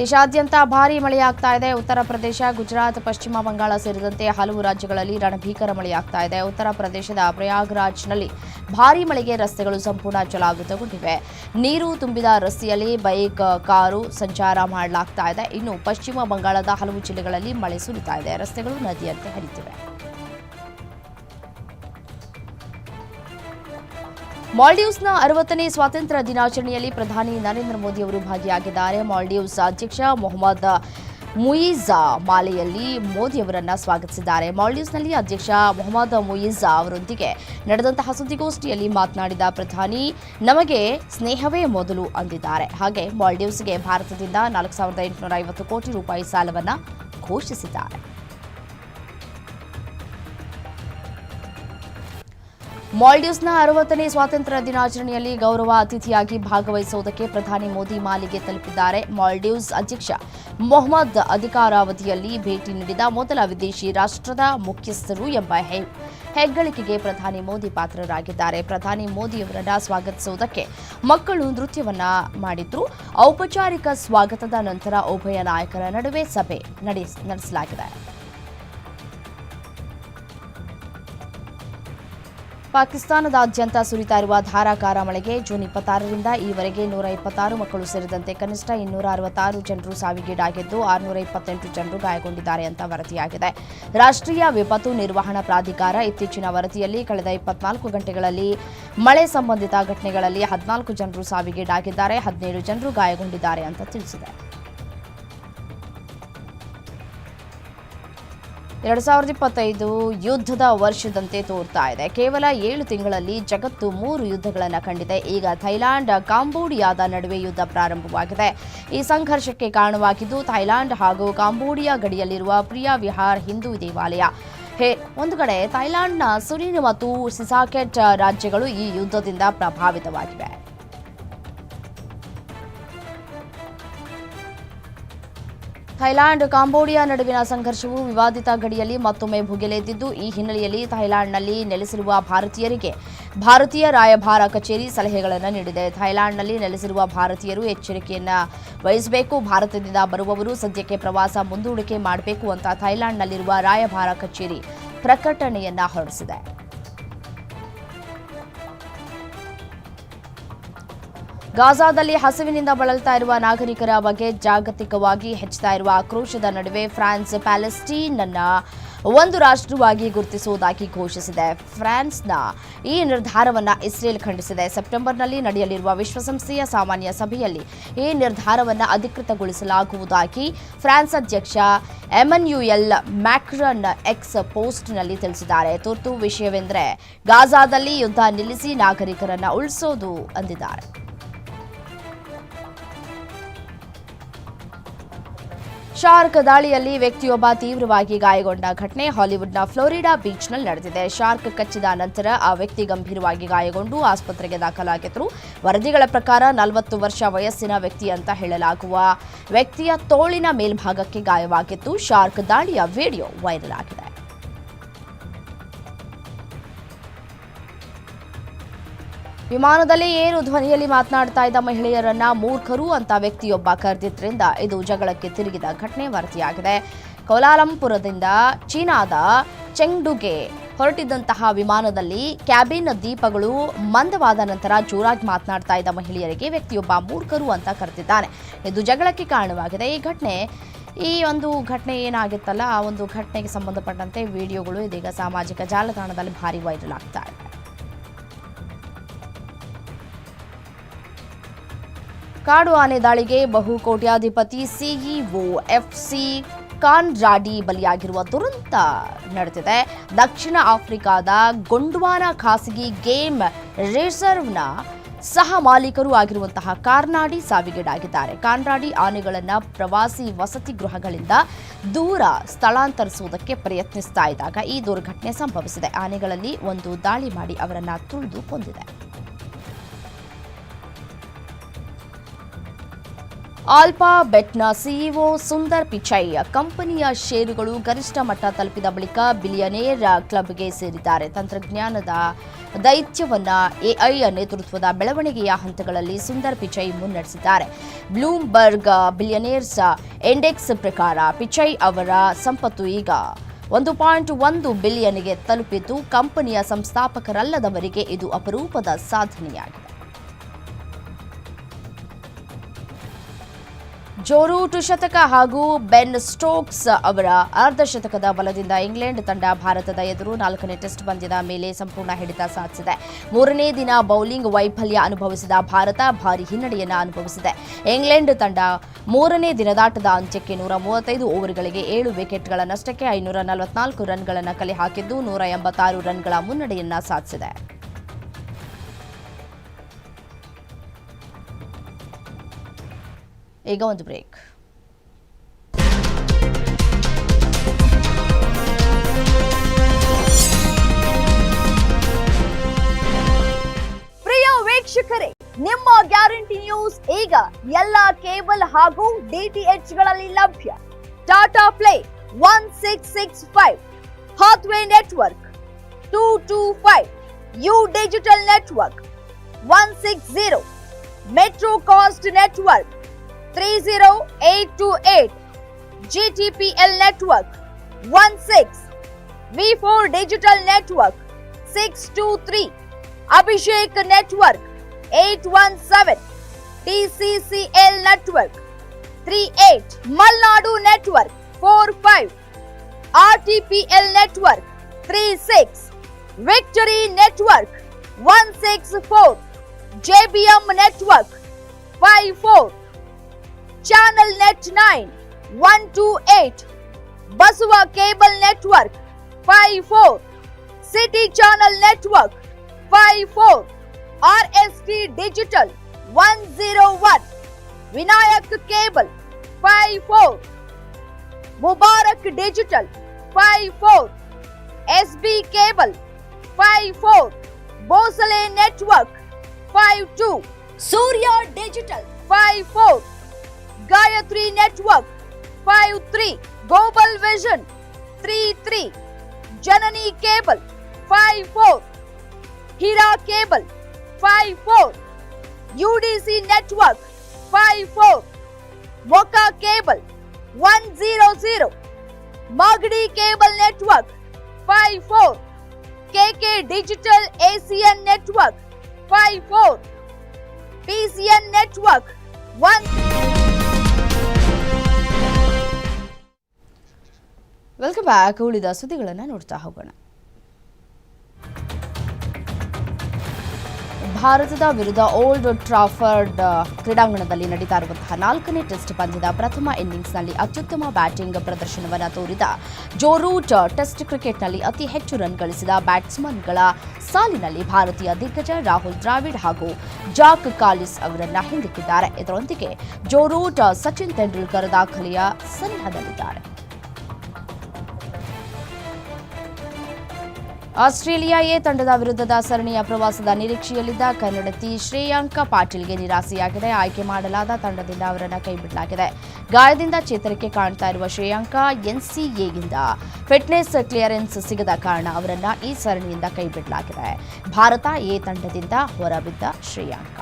[SPEAKER 1] ದೇಶಾದ್ಯಂತ ಭಾರೀ ಮಳೆಯಾಗ್ತಾ ಇದೆ. ಉತ್ತರ ಪ್ರದೇಶ, ಗುಜರಾತ್, ಪಶ್ಚಿಮ ಬಂಗಾಳ ಸೇರಿದಂತೆ ಹಲವು ರಾಜ್ಯಗಳಲ್ಲಿ ರಣಭೀಕರ ಮಳೆಯಾಗ್ತಾ ಇದೆ. ಉತ್ತರ ಪ್ರದೇಶದ ಪ್ರಯಾಗ್ರಾಜ್ನಲ್ಲಿ ಭಾರೀ ಮಳೆಗೆ ರಸ್ತೆಗಳು ಸಂಪೂರ್ಣ ಜಲಾವೃತಗೊಂಡಿವೆ. ನೀರು ತುಂಬಿದ ರಸ್ತೆಯಲ್ಲಿ ಬೈಕ್, ಕಾರು ಸಂಚಾರ ಮಾಡಲಾಗ್ತಾ ಇದೆ. ಇನ್ನು ಪಶ್ಚಿಮ ಬಂಗಾಳದ ಹಲವು ಜಿಲ್ಲೆಗಳಲ್ಲಿ ಮಳೆ ಸುರಿತಾ ಇದೆ. ರಸ್ತೆಗಳು ನದಿಯಂತೆ ಹರಿತಿವೆ. ಮಾಲ್ಡೀವ್ಸ್ನ ಅರವತ್ತನೇ ಸ್ವಾತಂತ್ರ್ಯ ದಿನಾಚರಣೆಯಲ್ಲಿ ಪ್ರಧಾನಿ ನರೇಂದ್ರ ಮೋದಿ ಅವರು ಭಾಗಿಯಾಗಿದ್ದಾರೆ. ಮಾಲ್ಡೀವ್ಸ್ ಅಧ್ಯಕ್ಷ ಮೊಹಮ್ಮದ್ ಮುಯಿಜಾ ಮಾಲೆಯಲ್ಲಿ ಮೋದಿ ಅವರನ್ನು ಸ್ವಾಗತಿಸಿದ್ದಾರೆ. ಮಾಲ್ಡೀವ್ಸ್ನಲ್ಲಿ ಅಧ್ಯಕ್ಷ ಮೊಹಮ್ಮದ್ ಮುಯಿಜಾ ಅವರೊಂದಿಗೆ ನಡೆದಂತಹ ಸುದ್ದಿಗೋಷ್ಠಿಯಲ್ಲಿ ಮಾತನಾಡಿದ ಪ್ರಧಾನಿ, ನಮಗೆ ಸ್ನೇಹವೇ ಮೊದಲು ಅಂದಿದ್ದಾರೆ. ಹಾಗೆ ಮಾಲ್ಡೀವ್ಸ್ಗೆ ಭಾರತದಿಂದ ನಾಲ್ಕು ಸಾವಿರದ ಎಂಟುನೂರ ಐವತ್ತು ಕೋಟಿ ರೂಪಾಯಿ ಸಾಲವನ್ನು ಘೋಷಿಸಿದ್ದಾರೆ. ಮಾಲ್ಡೀವ್ಸ್ನ ಅರವತ್ತನೇ ಸ್ವಾತಂತ್ರ್ಯ ದಿನಾಚರಣೆಯಲ್ಲಿ ಗೌರವ ಅತಿಥಿಯಾಗಿ ಭಾಗವಹಿಸುವುದಕ್ಕೆ ಪ್ರಧಾನಿ ಮೋದಿ ಮಾಲಿಗೆ ತಲುಪಿದ್ದಾರೆ. ಮಾಲ್ಡೀವ್ಸ್ ಅಧ್ಯಕ್ಷ ಮೊಹಮ್ಮದ್ ಅಧಿಕಾರಾವಧಿಯಲ್ಲಿ ಭೇಟಿ ನೀಡಿದ ಮೊದಲ ವಿದೇಶಿ ರಾಷ್ಟ್ರದ ಮುಖ್ಯಸ್ಥರು ಎಂಬ ಹೆಗ್ಗಳಿಕೆಗೆ ಪ್ರಧಾನಿ ಮೋದಿ ಪಾತ್ರರಾಗಿದ್ದಾರೆ. ಪ್ರಧಾನಿ ಮೋದಿಯವರನ್ನ ಸ್ವಾಗತಿಸುವುದಕ್ಕೆ ಮಕ್ಕಳು ನೃತ್ಯವನ್ನ ಮಾಡಿದ್ರು. ಔಪಚಾರಿಕ ಸ್ವಾಗತದ ನಂತರ ಉಭಯ ನಾಯಕರ ನಡುವೆ ಸಭೆ ನಡೆಸ್- ನಡೆಸಲಾಗಿದೆ. ಪಾಕಿಸ್ತಾನದಾದ್ಯಂತ ಸುರಿತಾ ಇರುವ ಧಾರಾಕಾರ ಮಳೆಗೆ ಜೂನ್ ಇಪ್ಪತ್ತಾರರಿಂದ ಈವರೆಗೆ ನೂರ ಇಪ್ಪತ್ತಾರು ಮಕ್ಕಳು ಸೇರಿದಂತೆ ಕನಿಷ್ಠ ಇನ್ನೂರ ಅರವತ್ತಾರು ಜನರು ಸಾವಿಗೀಡಾಗಿದ್ದು ಆರುನೂರ ಇಪ್ಪತ್ತೆಂಟು ಜನರು ಗಾಯಗೊಂಡಿದ್ದಾರೆ ಅಂತ ವರದಿಯಾಗಿದೆ. ರಾಷ್ಟ್ರೀಯ ವಿಪತ್ತು ನಿರ್ವಹಣಾ ಪ್ರಾಧಿಕಾರ ಇತ್ತೀಚಿನ ವರದಿಯಲ್ಲಿ ಕಳೆದ ಇಪ್ಪತ್ನಾಲ್ಕು ಗಂಟೆಗಳಲ್ಲಿ ಮಳೆ ಸಂಬಂಧಿತ ಘಟನೆಗಳಲ್ಲಿ ಹದಿನಾಲ್ಕು ಜನರು ಸಾವಿಗೀಡಾಗಿದ್ದಾರೆ, ಹದಿನೇಳು ಜನರು ಗಾಯಗೊಂಡಿದ್ದಾರೆ ಅಂತ ತಿಳಿಸಿದೆ. ಎರಡು ಸಾವಿರದ ಇಪ್ಪತ್ತೈದು ಯುದ್ಧದ ವರ್ಷದಂತೆ ತೋರ್ತಾ ಇದೆ. ಕೇವಲ ಏಳು ತಿಂಗಳಲ್ಲಿ ಜಗತ್ತು ಮೂರು ಯುದ್ಧಗಳನ್ನು ಕಂಡಿದೆ. ಈಗ ಥೈಲ್ಯಾಂಡ್, ಕಾಂಬೋಡಿಯಾದ ನಡುವೆ ಯುದ್ಧ ಪ್ರಾರಂಭವಾಗಿದೆ. ಈ ಸಂಘರ್ಷಕ್ಕೆ ಕಾರಣವಾಗಿದ್ದು, ಥೈಲ್ಯಾಂಡ್ ಹಾಗೂ ಕಾಂಬೋಡಿಯಾ ಗಡಿಯಲ್ಲಿರುವ ಪ್ರಿಯಾ ವಿಹಾರ್ ಹಿಂದೂ ದೇವಾಲಯ. ಹೇ, ಒಂದು ಕಡೆ ಥೈಲ್ಯಾಂಡ್ನ ಸುರಿನ್ ಮತ್ತು ಸಿಸಾಕೆಟ್ ರಾಜ್ಯಗಳು ಈ ಯುದ್ಧದಿಂದ ಪ್ರಭಾವಿತವಾಗಿವೆ. ಥೈಲ್ಯಾಂಡ್, ಕಾಂಬೋಡಿಯಾ ನಡುವಿನ ಸಂಘರ್ಷವು ವಿವಾದಿತ ಗಡಿಯಲ್ಲಿ ಮತ್ತೊಮ್ಮೆ ಭುಗಿಲೆದ್ದಿದ್ದು ಈ ಹಿನ್ನೆಲೆಯಲ್ಲಿ ಥೈಲ್ಯಾಂಡ್ನಲ್ಲಿ ನೆಲೆಸಿರುವ ಭಾರತೀಯರಿಗೆ ಭಾರತೀಯ ರಾಯಭಾರ ಕಚೇರಿ ಸಲಹೆಗಳನ್ನು ನೀಡಿದೆ. ಥೈಲ್ಯಾಂಡ್ನಲ್ಲಿ ನೆಲೆಸಿರುವ ಭಾರತೀಯರು ಎಚ್ಚರಿಕೆಯನ್ನು ವಹಿಸಬೇಕು, ಭಾರತದಿಂದ ಬರುವವರು ಸದ್ಯಕ್ಕೆ ಪ್ರವಾಸ ಮುಂದೂಡಿಕೆ ಮಾಡಬೇಕು ಅಂತ ಥೈಲ್ಯಾಂಡ್ನಲ್ಲಿರುವ ರಾಯಭಾರ ಕಚೇರಿ ಪ್ರಕಟಣೆಯನ್ನ ಹೊರಡಿಸಿದೆ. ಗಾಜಾದಲ್ಲಿ ಹಸಿವಿನಿಂದ ಬಳಲ್ತಾ ಇರುವ ನಾಗರಿಕರ ಬಗ್ಗೆ ಜಾಗತಿಕವಾಗಿ ಹೆಚ್ಚುತ್ತಾ ಇರುವ ಆಕ್ರೋಶದ ನಡುವೆ ಫ್ರಾನ್ಸ್ ಪ್ಯಾಲೆಸ್ಟೀನ್ ಅನ್ನ ಒಂದು ರಾಷ್ಟ್ರವಾಗಿ ಗುರುತಿಸುವುದಾಗಿ ಘೋಷಿಸಿದೆ. ಫ್ರಾನ್ಸ್ನ ಈ ನಿರ್ಧಾರವನ್ನು ಇಸ್ರೇಲ್ ಖಂಡಿಸಿದೆ. ಸೆಪ್ಟೆಂಬರ್ನಲ್ಲಿ ನಡೆಯಲಿರುವ ವಿಶ್ವಸಂಸ್ಥೆಯ ಸಾಮಾನ್ಯ ಸಭೆಯಲ್ಲಿ ಈ ನಿರ್ಧಾರವನ್ನು ಅಧಿಕೃತಗೊಳಿಸಲಾಗುವುದಾಗಿ ಫ್ರಾನ್ಸ್ ಅಧ್ಯಕ್ಷ ಎಮನ್ಯುಯಲ್ ಮ್ಯಾಕ್ರನ್ ಎಕ್ಸ್ ಪೋಸ್ಟ್ನಲ್ಲಿ ತಿಳಿಸಿದ್ದಾರೆ. ತುರ್ತು ವಿಷಯವೆಂದರೆ ಗಾಜಾದಲ್ಲಿ ಯುದ್ಧ ನಿಲ್ಲಿಸಿ ನಾಗರಿಕರನ್ನು ಉಳಿಸೋದು ಅಂದಿದ್ದಾರೆ. ಶಾರ್ಕ್ ದಾಳಿಯಲ್ಲಿ ವ್ಯಕ್ತಿಯೊಬ್ಬ ತೀವ್ರವಾಗಿ ಗಾಯಗೊಂಡ ಘಟನೆ ಹಾಲಿವುಡ್ನ ಫ್ಲೋರಿಡಾ ಬೀಚ್ನಲ್ಲಿ ನಡೆದಿದೆ. ಶಾರ್ಕ್ ಕಚ್ಚಿದ ನಂತರ ಆ ವ್ಯಕ್ತಿ ಗಂಭೀರವಾಗಿ ಗಾಯಗೊಂಡು ಆಸ್ಪತ್ರೆಗೆ ದಾಖಲಾಗಿದ್ದರು. ವರದಿಗಳ ಪ್ರಕಾರ ನಲವತ್ತು ವರ್ಷ ವಯಸ್ಸಿನ ವ್ಯಕ್ತಿ ಅಂತ ಹೇಳಲಾಗುವ ವ್ಯಕ್ತಿಯ ತೋಳಿನ ಮೇಲ್ಭಾಗಕ್ಕೆ ಗಾಯವಾಗಿತ್ತು ಶಾರ್ಕ್ ದಾಳಿಯ ವಿಡಿಯೋ ವೈರಲ್ ಆಗಿದೆ. ವಿಮಾನದಲ್ಲಿ ಏರು ಧ್ವನಿಯಲ್ಲಿ ಮಾತನಾಡ್ತಾ ಇದ್ದ ಮಹಿಳೆಯರನ್ನ ಮೂರ್ಖರು ಅಂತ ವ್ಯಕ್ತಿಯೊಬ್ಬ ಕರೆದಿದ್ದರಿಂದ ಇದು ಜಗಳಕ್ಕೆ ತಿರುಗಿದ ಘಟನೆ ವರದಿಯಾಗಿದೆ. ಕೋಲಾಲಂಪುರದಿಂದ ಚೀನಾದ ಚೆಂಗ್ಡುಗೆ ಹೊರಟಿದ್ದಂತಹ ವಿಮಾನದಲ್ಲಿ ಕ್ಯಾಬಿನ್ ದೀಪಗಳು ಮಂದವಾದ ನಂತರ ಜೋರಾಗಿ ಮಾತನಾಡ್ತಾ ಇದ್ದ ಮಹಿಳೆಯರಿಗೆ ವ್ಯಕ್ತಿಯೊಬ್ಬ ಮೂರ್ಖರು ಅಂತ ಕರೆದಿದ್ದಾನೆ. ಇದು ಜಗಳಕ್ಕೆ ಕಾರಣವಾಗಿದೆ. ಈ ಘಟನೆ, ಈ ಒಂದು ಘಟನೆ ಏನಾಗಿತ್ತಲ್ಲ, ಆ ಒಂದು ಘಟನೆಗೆ ಸಂಬಂಧಪಟ್ಟಂತೆ ವಿಡಿಯೋಗಳು ಇದೀಗ ಸಾಮಾಜಿಕ ಜಾಲತಾಣದಲ್ಲಿ ಭಾರಿ ವೈರಲ್ ಆಗ್ತಾ ಇದೆ. ಕಾಡು ಆನೆ ದಾಳಿಗೆ ಬಹುಕೋಟ್ಯಾಧಿಪತಿ ಸಿಇಒ ಎಫ್ಸಿ ಖಾನ್ ರಾಡಿ ಬಲಿಯಾಗಿರುವ ದುರಂತ ನಡೆದಿದೆ. ದಕ್ಷಿಣ ಆಫ್ರಿಕಾದ ಗೊಂಡ್ವಾನ ಖಾಸಗಿ ಗೇಮ್ ರಿಸರ್ವ್ನ ಸಹ ಮಾಲೀಕರು ಆಗಿರುವಂತಹ ಕಾರ್ನಾಡಿ ಸಾವಿಗೀಡಾಗಿದ್ದಾರೆ. ಕಾರ್ನಾಡಿ ಆನೆಗಳನ್ನು ಪ್ರವಾಸಿ ವಸತಿ ಗೃಹಗಳಿಂದ ದೂರ ಸ್ಥಳಾಂತರಿಸುವುದಕ್ಕೆ ಪ್ರಯತ್ನಿಸ್ತಾ ಇದ್ದಾಗ ಈ ದುರ್ಘಟನೆ ಸಂಭವಿಸಿದೆ. ಆನೆಗಳಲ್ಲಿ ಒಂದು ದಾಳಿ ಮಾಡಿ ಅವರನ್ನು ತುಳಿದು ಕೊಂದಿದೆ. ಆಲ್ಫಾ ಬೆಟ್ನ ಸಿಇಒ ಸುಂದರ್ ಪಿಚೈ ಕಂಪನಿಯ ಷೇರುಗಳು ಗರಿಷ್ಠ ಮಟ್ಟ ತಲುಪಿದ ಬಳಿಕ ಬಿಲಿಯನೇರ್ ಕ್ಲಬ್ಗೆ ಸೇರಿದ್ದಾರೆ. ತಂತ್ರಜ್ಞಾನದ ದೈತ್ಯವನ್ನ ಎಐ ನೇತೃತ್ವದ ಬೆಳವಣಿಗೆಯ ಹಂತಗಳಲ್ಲಿ ಸುಂದರ್ ಪಿಚೈ ಮುನ್ನಡೆಸಿದ್ದಾರೆ. ಬ್ಲೂಮ್ಬರ್ಗ್ ಬಿಲಿಯನೇರ್ಸ್ ಇಂಡೆಕ್ಸ್ ಪ್ರಕಾರ ಪಿಚೈ ಅವರ ಸಂಪತ್ತು ಈಗ ಒಂದು ಪಾಯಿಂಟ್ ಒಂದು ಬಿಲಿಯನ್ಗೆ ತಲುಪಿದ್ದು, ಕಂಪನಿಯ ಸಂಸ್ಥಾಪಕರಲ್ಲದವರಿಗೆ ಇದು ಅಪರೂಪದ ಸಾಧನೆಯಾಗಿದೆ. ಜೋರೂಟು ಶತಕ ಹಾಗೂ ಬೆನ್ ಸ್ಟೋಕ್ಸ್ ಅವರ ಅರ್ಧಶತಕದ ಬಲದಿಂದ ಇಂಗ್ಲೆಂಡ್ ತಂಡ ಭಾರತದ ಎದುರು ನಾಲ್ಕನೇ ಟೆಸ್ಟ್ ಪಂದ್ಯದ ಮೇಲೆ ಸಂಪೂರ್ಣ ಹಿಡಿತ ಸಾಧಿಸಿದೆ. ಮೂರನೇ ದಿನ ಬೌಲಿಂಗ್ ವೈಫಲ್ಯ ಅನುಭವಿಸಿದ ಭಾರತ ಭಾರಿ ಹಿನ್ನಡೆಯನ್ನು ಅನುಭವಿಸಿದೆ. ಇಂಗ್ಲೆಂಡ್ ತಂಡ ಮೂರನೇ ದಿನದಾಟದ ಅಂತ್ಯಕ್ಕೆ ನೂರ ಮೂವತ್ತೈದು ಓವರ್ಗಳಿಗೆ ಏಳು ವಿಕೆಟ್ಗಳ ನಷ್ಟಕ್ಕೆ ಐನೂರ ನಲವತ್ನಾಲ್ಕು ರನ್ಗಳನ್ನು ಕಲೆ ಹಾಕಿದ್ದು ನೂರ ಎಂಬತ್ತಾರು ರನ್ಗಳ ಮುನ್ನಡೆಯನ್ನು ಸಾಧಿಸಿದೆ. ಈಗ ಒಂದು ಬ್ರೇಕ್.
[SPEAKER 2] ಪ್ರಿಯ ವೀಕ್ಷಕರೇ, ನಿಮ್ಮ ಗ್ಯಾರಂಟಿ ನ್ಯೂಸ್ ಈಗ ಎಲ್ಲ ಕೇಬಲ್ ಹಾಗೂ ಡಿಟಿಎಚ್ಗಳಲ್ಲಿ ಲಭ್ಯ. Tata play one six six five, Hathway network two two five, U digital network one six zero, metro cast network 30828 GTPL network 16 V4 digital network 623 Abhishek network 817 TCCL network 38 Malnadu network 45 RTPL network 36 Victory network 164 JBM network 54 channel net nine one two eight Basava cable network five four city channel network five four R S T digital one zero one Vinayak cable five four Mubarak digital five four S B cable five four Bhosale network five two Surya digital five four Gayatri network five three global vision three three Janani cable five four Heera cable five four UDC network five four ಮೊಕಾ cable one zero zero Magadi cable network five four KK digital ACN network five four PCN network one
[SPEAKER 1] welcome back ಉಳಿದ ಸುದ್ದಿಗಳನ್ನು ನೋಡ್ತಾ ಹೋಗೋಣ. ಭಾರತದ ವಿರುದ್ಧ old Trafford ಕ್ರೀಡಾಂಗಣದಲ್ಲಿ ನಡೀತಾ ಇರುವಂತಹ ನಾಲ್ಕನೇ ಟೆಸ್ಟ್ ಪಂದ್ಯದ ಪ್ರಥಮ ಇನ್ನಿಂಗ್ಸ್ನಲ್ಲಿ ಅತ್ಯುತ್ತಮ ಬ್ಯಾಟಿಂಗ್ ಪ್ರದರ್ಶನವನ್ನು ತೋರಿದ ಜೋರೂಟ್ ಟೆಸ್ಟ್ ಕ್ರಿಕೆಟ್ನಲ್ಲಿ ಅತಿ ಹೆಚ್ಚು ರನ್ ಗಳಿಸಿದ ಬ್ಯಾಟ್ಸ್ಮನ್ಗಳ ಸಾಲಿನಲ್ಲಿ ಭಾರತೀಯ ದಿಗ್ಗಜ ರಾಹುಲ್ ದ್ರಾವಿಡ್ ಹಾಗೂ ಜಾಕ್ ಕಾಲಿಸ್ ಅವರನ್ನ ಹಿಂದಿಕ್ಕಿದ್ದಾರೆ. ಇದರೊಂದಿಗೆ ಜೋ ರೂಟ್ ಸಚಿನ್ ತೆಂಡೂಲ್ಕರ್ ದಾಖಲೆಯ ಸನಿಹದಲ್ಲಿದ್ದಾರೆ. ಆಸ್ಟ್ರೇಲಿಯಾ ಎ ತಂಡದ ವಿರುದ್ಧದ ಸರಣಿಯ ಪ್ರವಾಸದ ನಿರೀಕ್ಷೆಯಲ್ಲಿದ್ದ ಕನ್ನಡತಿ ಶ್ರೇಯಾಂಕ ಪಾಟೀಲ್ಗೆ ನಿರಾಸೆಯಾಗಿದೆ. ಆಯ್ಕೆ ಮಾಡಲಾದ ತಂಡದಿಂದ ಅವರನ್ನು ಕೈಬಿಡಲಾಗಿದೆ. ಗಾಯದಿಂದ ಚೇತರಿಕೆ ಕಾಣ್ತಾ ಇರುವ ಶ್ರೇಯಾಂಕ ಎನ್ಸಿಎಗಿಂದ ಫಿಟ್ನೆಸ್ ಕ್ಲಿಯರೆನ್ಸ್ ಸಿಗದ ಕಾರಣ ಅವರನ್ನ ಈ ಸರಣಿಯಿಂದ ಕೈಬಿಡಲಾಗಿದೆ. ಭಾರತ ಎ ತಂಡದಿಂದ ಹೊರಬಿದ್ದ ಶ್ರೇಯಾಂಕ.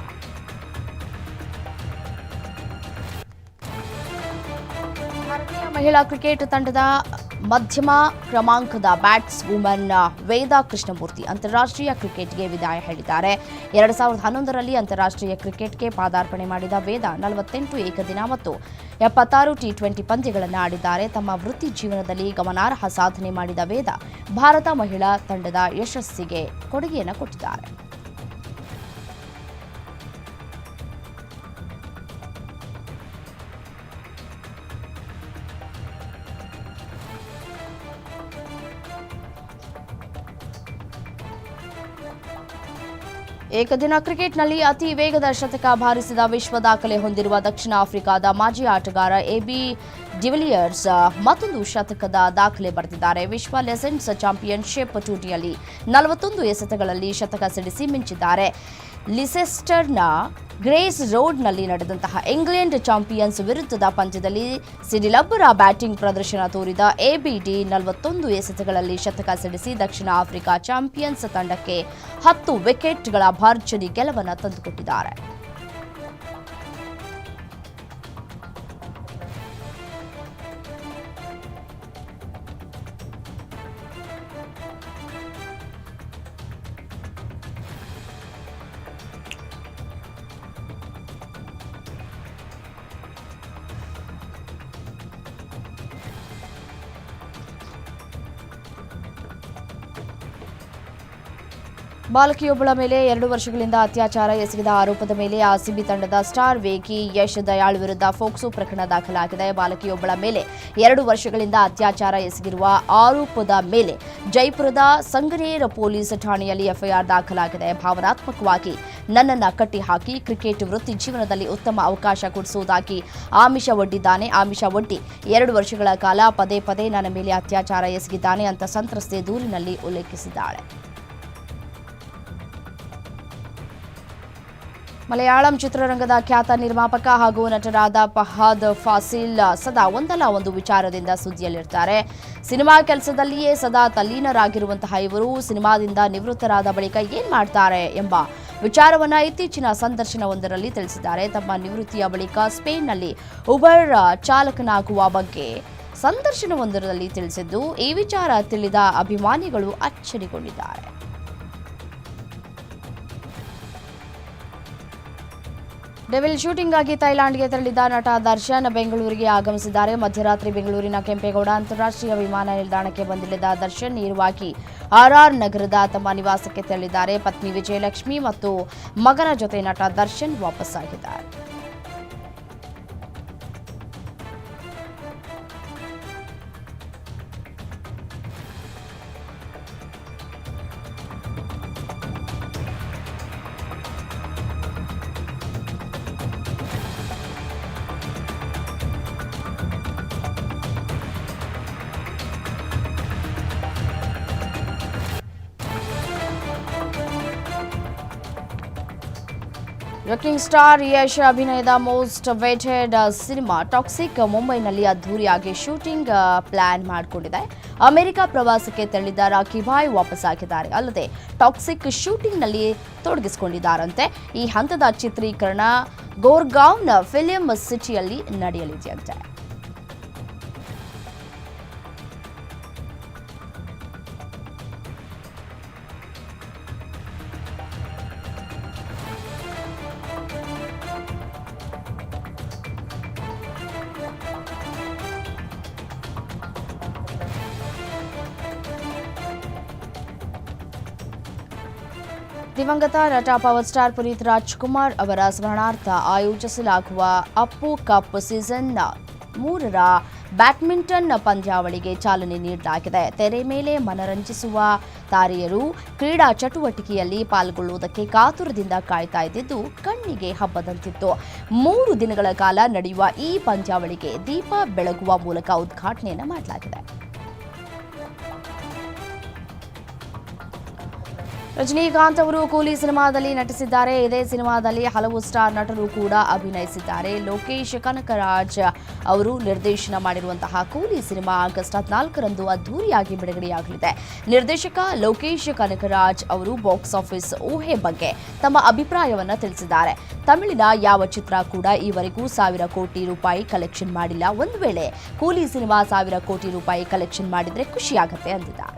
[SPEAKER 1] ಮಹಿಳಾ ಕ್ರಿಕೆಟ್ ತಂಡದ ಮಧ್ಯಮ ಕ್ರಮಾಂಕದ ಬ್ಯಾಟ್ಸ್ ವುಮನ್ ವೇದಾ ಕೃಷ್ಣಮೂರ್ತಿ ಅಂತಾರಾಷ್ಟ್ರೀಯ ಕ್ರಿಕೆಟ್ಗೆ ವಿದಾಯ ಹೇಳಿದ್ದಾರೆ. ಎರಡು ಸಾವಿರದ ಹನ್ನೊಂದರಲ್ಲಿ ಅಂತಾರಾಷ್ಟ್ರೀಯ ಕ್ರಿಕೆಟ್ಗೆ ಪಾದಾರ್ಪಣೆ ಮಾಡಿದ ವೇದಾ ನಲವತ್ತೆಂಟು ಏಕದಿನ ಮತ್ತು ಎಪ್ಪತ್ತಾರು ಟಿ ಟ್ವೆಂಟಿ ಪಂದ್ಯಗಳನ್ನು ಆಡಿದ್ದಾರೆ. ತಮ್ಮ ವೃತ್ತಿ ಜೀವನದಲ್ಲಿ ಗಮನಾರ್ಹ ಸಾಧನೆ ಮಾಡಿದ ವೇದಾ ಭಾರತ ಮಹಿಳಾ ತಂಡದ ಯಶಸ್ಸಿಗೆ ಕೊಡುಗೆಯನ್ನು ಕೊಟ್ಟಿದ್ದಾರೆ. ಏಕದಿನ ಕ್ರಿಕೆಟ್ನಲ್ಲಿ ಅತಿ ವೇಗದ ಶತಕ ಬಾರಿಸಿದ ವಿಶ್ವ ದಾಖಲೆ ಹೊಂದಿರುವ ದಕ್ಷಿಣ ಆಫ್ರಿಕಾದ ಮಾಜಿ ಆಟಗಾರ ಎಬಿ ಡಿವಿಲಿಯರ್ಸ್ ಮತ್ತೊಂದು ಶತಕದ ದಾಖಲೆ ಬರೆದಿದ್ದಾರೆ. ವಿಶ್ವ ಲೆಸೆಂಡ್ಸ್ ಚಾಂಪಿಯನ್ಶಿಪ್ ಟೂರ್ನಿಯಲ್ಲಿ ನಲವತ್ತೊಂದು ಎಸೆತಗಳಲ್ಲಿ ಶತಕ ಸಿಡಿಸಿ ಮಿಂಚಿದ್ದಾರೆ. ಲಿಸೆಸ್ಟರ್ನ ಗ್ರೇಸ್ ರೋಡ್ನಲ್ಲಿ ನಡೆದಂತಹ ಇಂಗ್ಲೆಂಡ್ ಚಾಂಪಿಯನ್ಸ್ ವಿರುದ್ಧದ ಪಂದ್ಯದಲ್ಲಿ ಸಿಡಿಲಬ್ಬರ ಬ್ಯಾಟಿಂಗ್ ಪ್ರದರ್ಶನ ತೋರಿದ ಎಬಿಡಿ ನಲವತ್ತೊಂದು ಎಸೆತಗಳಲ್ಲಿ ಶತಕ ಸಿಡಿಸಿ ದಕ್ಷಿಣ ಆಫ್ರಿಕಾ ಚಾಂಪಿಯನ್ಸ್ ತಂಡಕ್ಕೆ ಹತ್ತು ವಿಕೆಟ್ಗಳ ಭರ್ಜರಿ ಗೆಲುವನ್ನು ತಂದುಕೊಟ್ಟಿದ್ದಾರೆ. ಬಾಲಕಿಯೊಬ್ಬಳ ಮೇಲೆ ಎರಡು ವರ್ಷಗಳಿಂದ ಅತ್ಯಾಚಾರ ಎಸಗಿದ ಆರೋಪದ ಮೇಲೆ ಆರ್ಸಿಬಿ ತಂಡದ ಸ್ಟಾರ್ ವೇಗಿ ಯಶ್ ದಯಾಳ್ ವಿರುದ್ಧ ಫೋಕ್ಸು ಪ್ರಕರಣ ದಾಖಲಾಗಿದೆ. ಬಾಲಕಿಯೊಬ್ಬಳ ಮೇಲೆ ಎರಡು ವರ್ಷಗಳಿಂದ ಅತ್ಯಾಚಾರ ಎಸಗಿರುವ ಆರೋಪದ ಮೇಲೆ ಜೈಪುರದ ಸಂಗರೇರ ಪೊಲೀಸ್ ಠಾಣೆಯಲ್ಲಿ ಎಫ್ಐಆರ್ ದಾಖಲಾಗಿದೆ. ಭಾವನಾತ್ಮಕವಾಗಿ ನನ್ನನ್ನು ಕಟ್ಟಿಹಾಕಿ ಕ್ರಿಕೆಟ್ ವೃತ್ತಿ ಜೀವನದಲ್ಲಿ ಉತ್ತಮ ಅವಕಾಶ ಕೊಡಿಸುವುದಾಗಿ ಆಮಿಷ ಒಡ್ಡಿದ್ದಾನೆ. ಆಮಿಷ ಒಡ್ಡಿ ಎರಡು ವರ್ಷಗಳ ಕಾಲ ಪದೇ ಪದೇ ನನ್ನ ಮೇಲೆ ಅತ್ಯಾಚಾರ ಎಸಗಿದ್ದಾನೆ ಅಂತ ಸಂತ್ರಸ್ತೆ ದೂರಿನಲ್ಲಿ ಉಲ್ಲೇಖಿಸಿದ್ದಾಳೆ. ಮಲಯಾಳಂ ಚಿತ್ರರಂಗದ ಖ್ಯಾತ ನಿರ್ಮಾಪಕ ಹಾಗೂ ನಟರಾದ ಫಹಾದ್ ಫಾಸಿಲ್ ಸದಾ ಒಂದಲ್ಲ ಒಂದು ವಿಚಾರದಿಂದ ಸುದ್ದಿಯಲ್ಲಿರ್ತಾರೆ. ಸಿನಿಮಾ ಕೆಲಸದಲ್ಲಿಯೇ ಸದಾ ತಲ್ಲೀನರಾಗಿರುವಂತಹ ಇವರು ಸಿನಿಮಾದಿಂದ ನಿವೃತ್ತರಾದ ಬಳಿಕ ಏನ್ ಮಾಡ್ತಾರೆ ಎಂಬ ವಿಚಾರವನ್ನ ಇತ್ತೀಚಿನ ಸಂದರ್ಶನವೊಂದರಲ್ಲಿ ತಿಳಿಸಿದ್ದಾರೆ. ತಮ್ಮ ನಿವೃತ್ತಿಯ ಬಳಿಕ ಸ್ಪೇನ್ನಲ್ಲಿ ಉಬರ್ ಚಾಲಕನಾಗುವ ಬಗ್ಗೆ ಸಂದರ್ಶನವೊಂದರಲ್ಲಿ ತಿಳಿಸಿದ್ದು, ಈ ವಿಚಾರ ತಿಳಿದ ಅಭಿಮಾನಿಗಳು ಅಚ್ಚರಿಗೊಂಡಿದ್ದಾರೆ. ಡೆವಿಲ್ ಶೂಟಿಂಗ್ ಆಗಿ ಥೈಲ್ಯಾಂಡ್ಗೆ ತೆರಳಿದ ನಟ ದರ್ಶನ್ ಬೆಂಗಳೂರಿಗೆ ಆಗಮಿಸಿದ್ದಾರೆ. ಮಧ್ಯರಾತ್ರಿ ಬೆಂಗಳೂರಿನ ಕೆಂಪೇಗೌಡ ಅಂತಾರಾಷ್ಟ್ರೀಯ ವಿಮಾನ ನಿಲ್ದಾಣಕ್ಕೆ ಬಂದಿಳಿದ ದರ್ಶನ್ ನೇರವಾಗಿ ಆರ್ಆರ್ ನಗರದ ತಮ್ಮ ನಿವಾಸಕ್ಕೆ ತೆರಳಿದ್ದಾರೆ. ಪತ್ನಿ ವಿಜಯಲಕ್ಷ್ಮಿ ಮತ್ತು ಮಗನ ಜೊತೆ ನಟ ದರ್ಶನ್ ವಾಪಸ್ಸಾಗಿದ್ದಾರೆ. ರಕಿಂಗ್ ಸ್ಟಾರ್ ಯಶ್ ಅಭಿನಯದ ಮೋಸ್ಟ್ ವೇಟೆಡ್ ಸಿನಿಮಾ ಟಾಕ್ಸಿಕ್ ಮುಂಬೈನಲ್ಲಿ ಅದ್ದೂರಿಯಾಗಿ ಶೂಟಿಂಗ್ ಪ್ಲಾನ್ ಮಾಡಿಕೊಂಡಿದೆ. ಅಮೆರಿಕ ಪ್ರವಾಸಕ್ಕೆ ತೆರಳಿದ ರಾಕಿ ವಾಪಸ್ ವಾಪಸ್ಸಾಗಿದ್ದಾರೆ ಅಲ್ಲದೆ ಟಾಕ್ಸಿಕ್ ಶೂಟಿಂಗ್ನಲ್ಲಿ ತೊಡಗಿಸಿಕೊಂಡಿದ್ದಾರಂತೆ. ಈ ಹಂತದ ಚಿತ್ರೀಕರಣ ಗೋರ್ಗಾವ್ನ ಫಿಲಿಂ ಸಿಟಿಯಲ್ಲಿ ನಡೆಯಲಿದೆಯಂತೆ. ದಿವಂಗತ ನಟ ಪವರ್ ಸ್ಟಾರ್ ಪುನೀತ್ ರಾಜ್ಕುಮಾರ್ ಅವರ ಸ್ಮರಣಾರ್ಥ ಆಯೋಜಿಸಲಾಗುವ ಅಪ್ಪು ಕಪ್ ಸೀಸನ್ ಮೂರರ ಬ್ಯಾಡ್ಮಿಂಟನ್ ಪಂದ್ಯಾವಳಿಗೆ ಚಾಲನೆ ನೀಡಲಾಗಿದೆ. ತೆರೆ ಮೇಲೆ ಮನರಂಜಿಸುವ ತಾರೆಯರು ಕ್ರೀಡಾ ಚಟುವಟಿಕೆಯಲ್ಲಿ ಪಾಲ್ಗೊಳ್ಳುವುದಕ್ಕೆ ಕಾತುರದಿಂದ ಕಾಯ್ತಾ ಇದ್ದಿದ್ದು ಕಣ್ಣಿಗೆ ಹಬ್ಬದಂತಿತ್ತು. ಮೂರು ದಿನಗಳ ಕಾಲ ನಡೆಯುವ ಈ ಪಂದ್ಯಾವಳಿಗೆ ದೀಪ ಬೆಳಗುವ ಮೂಲಕ ಉದ್ಘಾಟನೆಯನ್ನು ಮಾಡಲಾಗಿದೆ. ರಜನಿಕಾಂತ್ ಅವರು ಕೂಲಿ ಸಿನಿಮಾದಲ್ಲಿ ನಟಿಸಿದ್ದಾರೆ. ಇದೇ ಸಿನಿಮಾದಲ್ಲಿ ಹಲವು ಸ್ಟಾರ್ ನಟರು ಕೂಡ ಅಭಿನಯಿಸಿದ್ದಾರೆ. ಲೋಕೇಶ್ ಕನಕರಾಜ್ ಅವರು ನಿರ್ದೇಶನ ಮಾಡಿರುವಂತಹ ಕೂಲಿ ಸಿನಿಮಾ ಆಗಸ್ಟ್ ಹದಿನಾಲ್ಕರಂದು ಅದ್ದೂರಿಯಾಗಿ ಬಿಡುಗಡೆಯಾಗಲಿದೆ. ನಿರ್ದೇಶಕ ಲೋಕೇಶ್ ಕನಕರಾಜ್ ಅವರು ಬಾಕ್ಸ್ ಆಫೀಸ್ ಊಹೆ ಬಗ್ಗೆ ತಮ್ಮ ಅಭಿಪ್ರಾಯವನ್ನು ತಿಳಿಸಿದ್ದಾರೆ. ತಮಿಳಿನ ಯಾವ ಚಿತ್ರ ಕೂಡ ಈವರೆಗೂ ಸಾವಿರ ಕೋಟಿ ರೂಪಾಯಿ ಕಲೆಕ್ಷನ್ ಮಾಡಿಲ್ಲ. ಒಂದು ವೇಳೆ ಕೂಲಿ ಸಿನಿಮಾ ಸಾವಿರ ಕೋಟಿ ರೂಪಾಯಿ ಕಲೆಕ್ಷನ್ ಮಾಡಿದರೆ ಖುಷಿಯಾಗುತ್ತೆ ಅಂದಿದ್ದಾರೆ.